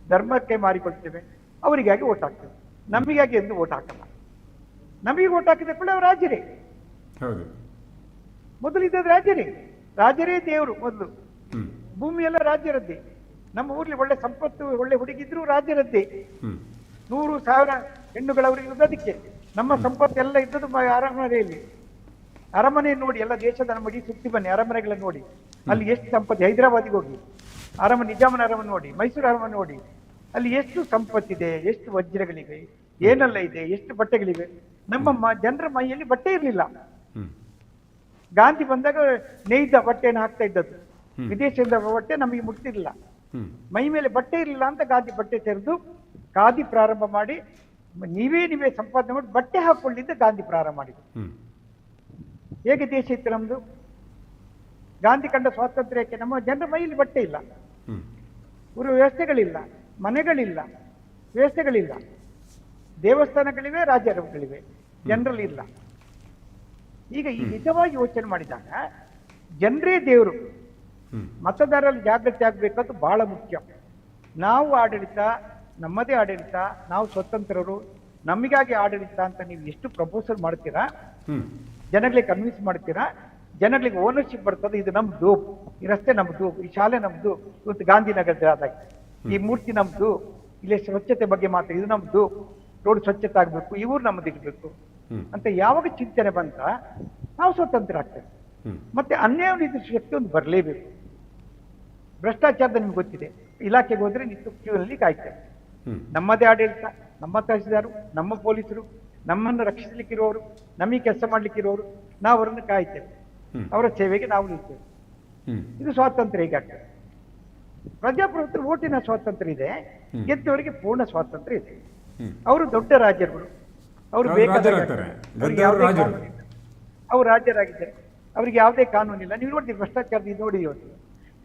ಧರ್ಮಕ್ಕೆ ಮಾರಿಕೊಳ್ತೇವೆ ಅವರಿಗಾಗಿ ಓಟ್ ಹಾಕ್ತೇವೆ. ನಮಗಾಗಿ ಎಂದು ಓಟ್ ಹಾಕಲ್ಲ. ನಮಗೆ ಓಟ್ ಹಾಕಿದ ಕೂಡ ಅವರು ರಾಜರೇ ಹೌದು. ಮೊದಲು ಇದ್ದದ್ದು ರಾಜರೇ ರಾಜರೇ ದೇವರು ಮೊದಲು. ಭೂಮಿ ಎಲ್ಲ ರಾಜ್ಯರದ್ದೇ. ನಮ್ಮ ಊರ್ಲಿ ಒಳ್ಳೆ ಸಂಪತ್ತು ಒಳ್ಳೆ ಹುಡುಗಿದ್ರು ರಾಜ್ಯರದ್ದೇ. ಹ್ಞೂ ನೂರು ಸಾವಿರ ಹೆಣ್ಣುಗಳವರಿಗೆ ಇರೋದಕ್ಕೆ ನಮ್ಮ ಸಂಪತ್ತೆಲ್ಲ ಇದ್ದದ್ದು ಮ- ಅರಮನೆಯಲ್ಲಿ. ಅರಮನೆ ನೋಡಿ ಎಲ್ಲ ದೇಶದ ನಮ್ಮ ಇಡೀ ಸುತ್ತಿ ಬನ್ನಿ ಅರಮನೆಗಳನ್ನು ನೋಡಿ. ಅಲ್ಲಿ ಎಷ್ಟು ಸಂಪತ್ತು ಹೈದರಾಬಾದಿಗೆ ಹೋಗಿ. ಅರಮನೆ ನಿಜಾಮನ ಅರಮನೆ ನೋಡಿ ಮೈಸೂರು ಅರಮನೆ ನೋಡಿ. ಅಲ್ಲಿ ಎಷ್ಟು ಸಂಪತ್ತಿದೆ ಎಷ್ಟು ವಜ್ರಗಳಿವೆ ಏನೆಲ್ಲ ಇದೆ ಎಷ್ಟು ಬಟ್ಟೆಗಳಿವೆ. ನಮ್ಮ ಜನರ ಮೈಯಲ್ಲಿ ಬಟ್ಟೆ ಇರಲಿಲ್ಲ. ಗಾಂಧಿ ಬಂದಾಗ ನೇಯ್ದ ಬಟ್ಟೆಯನ್ನು ಹಾಕ್ತಾ ಇದ್ದದ್ದು. ವಿದೇಶದಿಂದ ಬಟ್ಟೆ ನಮಗೆ ಮುಟ್ಟಿರಲಿಲ್ಲ. ಮೈ ಮೇಲೆ ಬಟ್ಟೆ ಇರಲಿಲ್ಲ ಅಂತ ಗಾಂಧಿ ಬಟ್ಟೆ ತೆರೆದು ಖಾದಿ ಪ್ರಾರಂಭ ಮಾಡಿ ನೀವೇ ನೀವೇ ಸಂಪಾದನೆ ಮಾಡಿ ಬಟ್ಟೆ ಹಾಕೊಳ್ಳಿದ್ದ ಗಾಂಧಿ ಪ್ರಾರಂಭ ಮಾಡಿದ್ರು. ಹೇಗೆ ದೇಶ ಇತ್ತು ನಮ್ದು? ಗಾಂಧಿ ಕಂಡ ಸ್ವಾತಂತ್ರ್ಯಕ್ಕೆ ನಮ್ಮ ಜನರ ಮೈಯಲ್ಲಿ ಬಟ್ಟೆ ಇಲ್ಲ. ಊರು ವ್ಯವಸ್ಥೆಗಳಿಲ್ಲ ಮನೆಗಳಿಲ್ಲ ವ್ಯವಸ್ಥೆಗಳಿಲ್ಲ. ದೇವಸ್ಥಾನಗಳಿವೆ ರಾಜರುಗಳಿವೆ ಜನರಲ್ಲಿ ಇಲ್ಲ. ಈಗ ಈ ನಿಜವಾಗಿ ಯೋಚನೆ ಮಾಡಿದಾಗ ಜನರೇ ದೇವರು. ಮತದಾರರಲ್ಲಿ ಜಾಗೃತಿ ಆಗಬೇಕಂತ ಬಹಳ ಮುಖ್ಯ. ನಾವು ಆಡಳಿತ ನಮ್ಮದೇ ಆಡಳಿತ ನಾವು ಸ್ವತಂತ್ರರು ನಮಗಾಗಿ ಆಡಳಿತ ಅಂತ ನೀವು ಎಷ್ಟು ಪ್ರಪೋಸಲ್ ಮಾಡ್ತೀರಾ? ಜನಗಳಿಗೆ ಕನ್ವಿನ್ಸ್ ಮಾಡ್ತೀರಾ? ಜನಗಳಿಗೆ ಓನರ್ಶಿಪ್ ಬರ್ತದೆ ಇದು ನಮ್ದು ಈ ರಸ್ತೆ ನಮ್ದು ಈ ಶಾಲೆ ನಮ್ದು ಇವತ್ತು ಗಾಂಧಿನಗರದಾಗ ಈ ಮೂರ್ತಿ ನಮ್ದು ಇಲ್ಲಿ ಸ್ವಚ್ಛತೆ ಬಗ್ಗೆ ಮಾತ್ರ ಇದು ನಮ್ದು ರೋಡ್ ಸ್ವಚ್ಛತೆ ಆಗ್ಬೇಕು ಇವ್ರು ನಮ್ದು ಇರ್ಬೇಕು. ಅಂತ ಯಾವಾಗ ಚಿಂತನೆ ಬಂತ ನಾವು ಸ್ವತಂತ್ರ ಆಗ್ತೇವೆ. ಮತ್ತೆ ಅನ್ಯಾಯ ನಿದ್ರೆ ಶಕ್ತಿ ಒಂದು ಬರಲೇಬೇಕು. ಭ್ರಷ್ಟಾಚಾರದ ನಿಮ್ಗೆ ಗೊತ್ತಿದೆ. ಇಲಾಖೆಗೆ ಹೋದ್ರೆ ನಿಂತು ಕ್ಯೂನಲ್ಲಿ ಕಾಯ್ತೇವೆ. ನಮ್ಮದೇ ಆಡಳಿತ ನಮ್ಮ ತಹಸೀಲ್ದಾರು ನಮ್ಮ ಪೊಲೀಸರು ನಮ್ಮನ್ನು ರಕ್ಷಿಸಲಿಕ್ಕಿರೋರು ನಮಗೆ ಕೆಲಸ ಮಾಡ್ಲಿಕ್ಕಿರೋರು ನಾವು ಅವರನ್ನು ಕಾಯ್ತೇವೆ. ಅವರ ಸೇವೆಗೆ ನಾವು ನಿಲ್ತೇವೆ. ಇದು ಸ್ವಾತಂತ್ರ್ಯ ಹೀಗಾಗ್ತದೆ ಪ್ರಜಾಪ್ರಭುತ್ವ ಓಟಿನ ಸ್ವಾತಂತ್ರ್ಯ ಇದೆ. ಗೆದ್ದವರಿಗೆ ಪೂರ್ಣ ಸ್ವಾತಂತ್ರ್ಯ ಇದೆ. ಅವರು ದೊಡ್ಡ ರಾಜ್ಯರುಗಳು ಅವರು ಅವ್ರು ರಾಜರಾಗಿದ್ದಾರೆ ರಾಜರಾಗ್ತಾರೆ. ಅವ್ರಿಗೆ ಗೆದ್ದವರು ಯಾವುದೇ ಕಾನೂನಿಲ್ಲ. ಅವರು ರಾಜ್ಯರಾಗಿದ್ದಾರೆ. ಅವರಿಗೆ ಯಾವುದೇ ಕಾನೂನಿಲ್ಲ. ನೀವು ನೋಡ್ತೀವಿ ಭ್ರಷ್ಟಾಚಾರ ನೀವು ನೋಡಿ ಇವತ್ತು.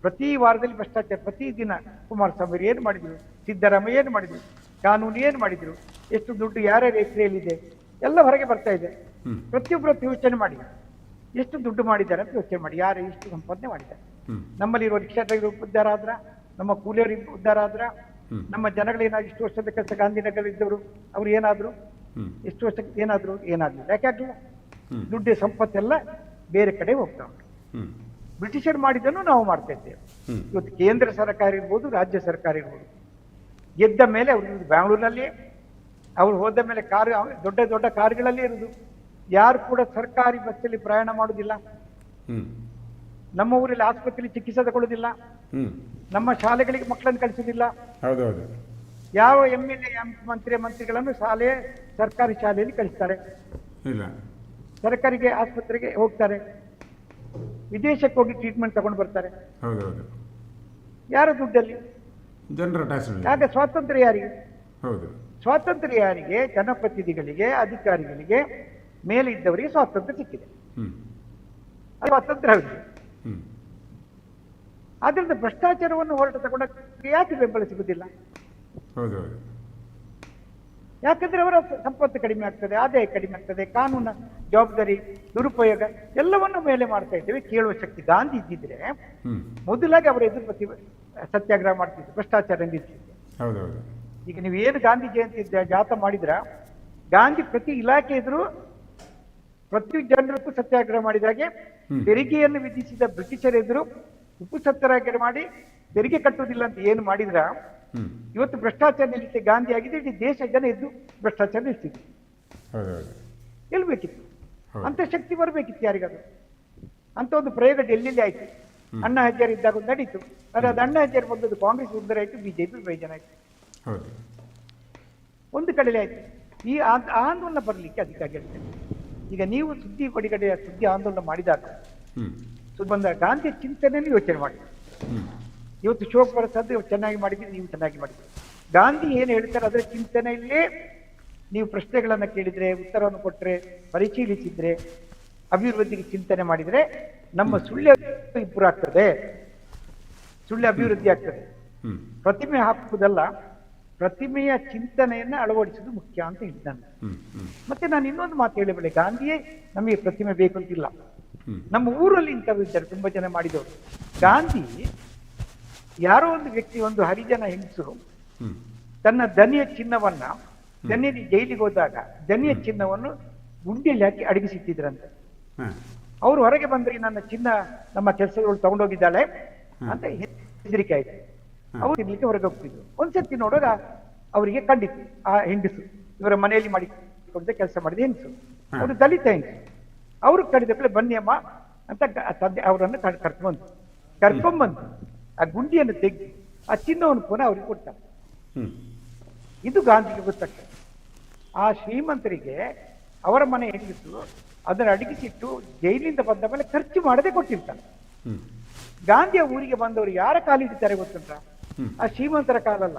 ಪ್ರತಿ ವಾರದಲ್ಲಿ ಭ್ರಷ್ಟಾಚಾರ ಪ್ರತಿ ದಿನ ಕುಮಾರಸ್ವಾಮಿ ಏನು ಮಾಡಿದ್ರು? ಸಿದ್ದರಾಮಯ್ಯ ಏನು ಮಾಡಿದ್ರು? ಕಾನೂನು ಏನು ಮಾಡಿದ್ರು? ಎಷ್ಟು ದುಡ್ಡು ಯಾರ್ಯಾರ ಹೆಸರಿಯಲ್ಲಿದೆ ಎಲ್ಲ ಹೊರಗೆ ಬರ್ತಾ ಇದೆ. ಪ್ರತಿಯೊಬ್ಬರು ಯೋಚನೆ ಮಾಡಿ. ಎಷ್ಟು ದುಡ್ಡು ಮಾಡಿದ್ದಾರೆ ಅಂತ ಯೋಚನೆ ಮಾಡಿ. ಯಾರು ಎಷ್ಟು ಸಂಪಾದನೆ ಮಾಡಿದ್ದಾರೆ? ನಮ್ಮಲ್ಲಿರೋ ನಮ್ಮಲ್ಲಿರುವ ರಿಕ್ಷಾ ಡ್ರೈವರ್ ಉದ್ಧಾರ ಆದ್ರ ನಮ್ಮ ಕೂಲಿಯವರು ಉದ್ಧಾರ ಆದ್ರ ನಮ್ಮ ಜನಗಳೇನಾದ್ರು ಇಷ್ಟು ವರ್ಷದ ಕೆಲಸ ಗಾಂಧಿನಗರ ಇದ್ದವರು ಅವ್ರು ಏನಾದ್ರು? ಎಷ್ಟು ವರ್ಷಕ್ಕೆ ಏನಾದ್ರು ಏನಾಗ್ಲಿಲ್ಲ ಯಾಕಾಗಲಿಲ್ಲ. ದುಡ್ಡು ಸಂಪತ್ತೆಲ್ಲ ಬೇರೆ ಕಡೆ ಹೋಗ್ತಾ ಉಂಟು ಬ್ರಿಟಿಷರು ಮಾಡಿದ್ದನ್ನು ನಾವು ಮಾಡ್ತಾ ಇದ್ದೇವೆ. ಇವತ್ತು ಕೇಂದ್ರ ಸರ್ಕಾರ ಇರ್ಬೋದು ರಾಜ್ಯ ಸರ್ಕಾರ ಇರ್ಬೋದು. ಗೆದ್ದ ಮೇಲೆ ಅವ್ರು ಬ್ಯಾಂಗ್ಳೂರಿನಲ್ಲಿ ಅವ್ರು ಹೋದ ಮೇಲೆ ಕಾರು ದೊಡ್ಡ ದೊಡ್ಡ ಕಾರುಗಳಲ್ಲಿ ಇರೋದು. ಯಾರು ಕೂಡ ಸರ್ಕಾರಿ ಬಸ್ಸಲ್ಲಿ ಪ್ರಯಾಣ ಮಾಡೋದಿಲ್ಲ. ನಮ್ಮ ಊರಲ್ಲಿ ಆಸ್ಪತ್ರೆಯಲ್ಲಿ ಚಿಕಿತ್ಸೆ ತಗೊಳ್ಳೋದಿಲ್ಲ ನಮ್ಮ ಶಾಲೆಗಳಿಗೆ ಮಕ್ಕಳನ್ನು ಕಳಿಸೋದಿಲ್ಲ. ಯಾವ ಎಂ ಎಲ್ ಎ ಮಂತ್ರಿ ಮಂತ್ರಿಗಳನ್ನು ಶಾಲೆ ಸರ್ಕಾರಿ ಶಾಲೆಯಲ್ಲಿ ಕಳಿಸ್ತಾರೆ. ಇಲ್ಲ. ಸರ್ಕಾರಿಗೆ ಆಸ್ಪತ್ರೆಗೆ ಹೋಗ್ತಾರೆ. ವಿದೇಶಕ್ಕೆ ಹೋಗಿ ಟ್ರೀಟ್ಮೆಂಟ್ ತಗೊಂಡು ಬರ್ತಾರೆ. ಯಾರ ದುಡ್ಡಲ್ಲಿ? ಜನರ ಆಗ ಸ್ವಾತಂತ್ರ್ಯ ಯಾರಿಗೆ? ಹೌದು. ಸ್ವಾತಂತ್ರ್ಯ ಯಾರಿಗೆ? ಜನಪ್ರತಿನಿಧಿಗಳಿಗೆ ಅಧಿಕಾರಿಗಳಿಗೆ ಮೇಲೆ ಇದ್ದವರಿಗೆ ಸ್ವಾತಂತ್ರ್ಯ ಸಿಕ್ಕಿದೆ. ಅದು ಸ್ವಾತಂತ್ರ್ಯ ಅವರಿಗೆ ಆದ್ರಿಂದ ಭ್ರಷ್ಟಾಚಾರವನ್ನು ಹೋರಾಟ ತಗೊಂಡ ಯಾಕೆ ಬೆಂಬಲ ಸಿಗುದಿಲ್ಲ? ಹೌದು. ಹೌದು ಯಾಕಂದ್ರೆ ಅವರ ಸಂಪತ್ತು ಕಡಿಮೆ ಆಗ್ತದೆ ಆದಾಯ ಕಡಿಮೆ ಆಗ್ತದೆ ಕಾನೂನ ಜವಾಬ್ದಾರಿ ದುರುಪಯೋಗ ಎಲ್ಲವನ್ನು ಮೇಲೆ ಮಾಡ್ತಾ ಇದ್ದೇವೆ. ಕೇಳುವ ಶಕ್ತಿ ಗಾಂಧಿ ಇದ್ದಿದ್ರೆ ಮೊದಲಾಗಿ ಅವರ ಎದುರು ಪ್ರತಿ ಸತ್ಯಾಗ್ರಹ ಮಾಡ್ತಿದ್ರು ಭ್ರಷ್ಟಾಚಾರ ನಿಲ್ಲಿಸಿದ್ರು ಹೌದೌದು ಈಗ ನೀವು ಏನು ಗಾಂಧಿ ಜಯಂತಿ ಜಾತ ಜಾಥಾ ಮಾಡಿದ್ರ? ಗಾಂಧಿ ಪ್ರತಿ ಇಲಾಖೆ ಎದುರು ಪ್ರತಿ ಜನರಕ್ಕೂ ಸತ್ಯಾಗ್ರಹ ಮಾಡಿದಾಗೆ ತೆರಿಗೆಯನ್ನು ವಿಧಿಸಿದ ಬ್ರಿಟಿಷರ ಎದುರು ಉಪ್ಪು ಸತ್ಯಾಗ್ರಹ ಮಾಡಿ ತೆರಿಗೆ ಕಟ್ಟುವುದಿಲ್ಲ ಅಂತ ಏನು ಮಾಡಿದ್ರ? ಇವತ್ತು ಭ್ರಷ್ಟಾಚಾರ ನಿಲ್ಲಿಸಿ ಗಾಂಧಿ ಆಗಿದೆ ಇಡೀ ದೇಶ ಜನ ಇದ್ದು ಭ್ರಷ್ಟಾಚಾರ ನಿಲ್ಲಿಸಿದ್ರು ಎಲ್ಲಿ ಬೇಕಿತ್ತು ಅಂತ ಶಕ್ತಿ ಬರಬೇಕಿತ್ತು ಯಾರಿಗಾದ್ರು. ಅಂತ ಒಂದು ಪ್ರಯೋಗ ಡೆಲ್ಲಿಲಿ ಆಯ್ತು. ಅಣ್ಣ ಹಜಾರ್ ಇದ್ದಾಗ ಒಂದು ನಡೀತು. ಆದ್ರೆ ಅದು ಅಣ್ಣ ಹಜಾರ್ ಬಂದದ್ದು ಕಾಂಗ್ರೆಸ್ ಉದ್ದರ ಆಯ್ತು ಬಿಜೆಪಿ ಪ್ರಯೋಜನ ಆಯ್ತು. ಒಂದು ಕಡೆಯಲ್ಲಿ ಆಯ್ತು. ಈ ಆಂದ್- ಆಂದೋಲನ ಬರಲಿಕ್ಕೆ ಅದಕ್ಕಾಗಿ ಹೇಳ್ತೇನೆ ಈಗ ನೀವು ಸುದ್ದಿ ಕೊಡಿಗಡೆಯ ಸುದ್ದಿ ಆಂದೋಲನ ಮಾಡಿದಾಗ ಬಂದ ಗಾಂಧಿ ಚಿಂತನೆಯನ್ನು ಯೋಚನೆ ಮಾಡಿ. ಇವತ್ತು ಶೋಕ್ ಪ್ರಸಾದ್ ಚೆನ್ನಾಗಿ ಮಾಡಿದ್ರಿ ನೀವು ಚೆನ್ನಾಗಿ ಮಾಡಿದ್ರಿ. ಗಾಂಧಿ ಏನು ಹೇಳ್ತಾರೆ ಅದರ ಚಿಂತನೆಯಲ್ಲೇ ನೀವು ಪ್ರಶ್ನೆಗಳನ್ನು ಕೇಳಿದ್ರೆ ಉತ್ತರವನ್ನು ಕೊಟ್ಟರೆ ಪರಿಶೀಲಿಸಿದ್ರೆ ಅಭಿವೃದ್ಧಿಗೆ ಚಿಂತನೆ ಮಾಡಿದ್ರೆ ನಮ್ಮ ಸುಳ್ಳು ಇಂಪ್ರೂವ್ ಆಗ್ತದೆ. ಸುಳ್ಳು ಅಭಿವೃದ್ಧಿ ಆಗ್ತದೆ. ಪ್ರತಿಮೆ ಹಾಕುವುದಲ್ಲ ಪ್ರತಿಮೆಯ ಚಿಂತನೆಯನ್ನು ಅಳವಡಿಸುವುದು ಮುಖ್ಯ ಅಂತ ಹೇಳಿದ್ದಾನೆ ಮತ್ತೆ ನಾನು ಇನ್ನೊಂದು ಮಾತು ಹೇಳಬೇಡಿ ಗಾಂಧಿಯೇ ನಮಗೆ ಪ್ರತಿಮೆ ಬೇಕು ಅಂತಿಲ್ಲ ನಮ್ಮ ಊರಲ್ಲಿ ಇಂಥವ್ರು ಇದ್ದಾರೆ ತುಂಬಾ ಜನ ಮಾಡಿದವರು. ಗಾಂಧಿ ಯಾರೋ ಒಂದು ವ್ಯಕ್ತಿ ಒಂದು ಹರಿಜನ ಹೆಂಡಸು ಹ್ಮ್. ತನ್ನ ದನಿಯ ಚಿನ್ನವನ್ನ ದನಿಯ ಜೈಲಿಗೆ ಹೋದಾಗ ದನಿಯ ಚಿನ್ನವನ್ನು ಗುಂಡಿಯಲ್ಲಿ ಹಾಕಿ ಅಡಗಿಸಿಟ್ಟಿದ್ರಂತೆ. ಅವ್ರು ಅವರು ಹೊರಗೆ ಬಂದ್ರಿ ನನ್ನ ಚಿನ್ನ ನಮ್ಮ ಕೆಲಸಗಳು ತಗೊಂಡೋಗಿದ್ದಾಳೆ ಅಂತ ಹೆದರಿಕೆ ಆಯ್ತು. ಅವ್ರು ಇರ್ಲಿಕ್ಕೆ ಹೊರಗೆ ಹೋಗ್ತಿದ್ರು. ಒಂದ್ಸತಿ ನೋಡುವಾಗ ಅವರಿಗೆ ಕಂಡಿತು ಆ ಹೆಂಗಸು ಇವರ ಮನೆಯಲ್ಲಿ ಮಾಡಿ ಮಾಡಿಕೊಂಡ ಕೆಲಸ ಮಾಡಿದ ಹೆಂಗಸು. ಅವರು ದಲಿತ ಹೆಂಗಸು. ಅವರು ಕಡಿದ ಬನ್ನಿ ಅಮ್ಮ ಅಂತ ತಂದೆ ಅವರನ್ನು ಕರ್- ಕರ್ಕೊಂಡ್ಬಂತು ಕರ್ಕೊಂಡ್ಬಂದು ಆ ಗುಂಡಿಯನ್ನು ತೆಗೆದು ಆ ಚಿನ್ನವನ್ನು ಪುನಃ ಅವ್ರಿಗೆ ಕೊಡ್ತಾರೆ ಇದು ಗಾಂಧಿಗೆ ಗೊತ್ತಕ್ಕೆ ಆ ಶ್ರೀಮಂತರಿಗೆ ಅವರ ಮನೆ ಹೆಂಗಿತ್ತು ಅದನ್ನು ಅಡಗಿಸಿಟ್ಟು ಜೈಲಿಂದ ಬಂದ ಮೇಲೆ ಖರ್ಚು ಮಾಡದೆ ಕೊಟ್ಟಿರ್ತಾನೆ ಗಾಂಧಿಯ ಊರಿಗೆ ಬಂದವರು ಯಾರ ಕಾಲಿಡ್ತಾರೆ ಗೊತ್ತುಂಟ? ಹ್ಮ್. ಆ ಶ್ರೀಮಂತರ ಕಾಲಲ್ಲ.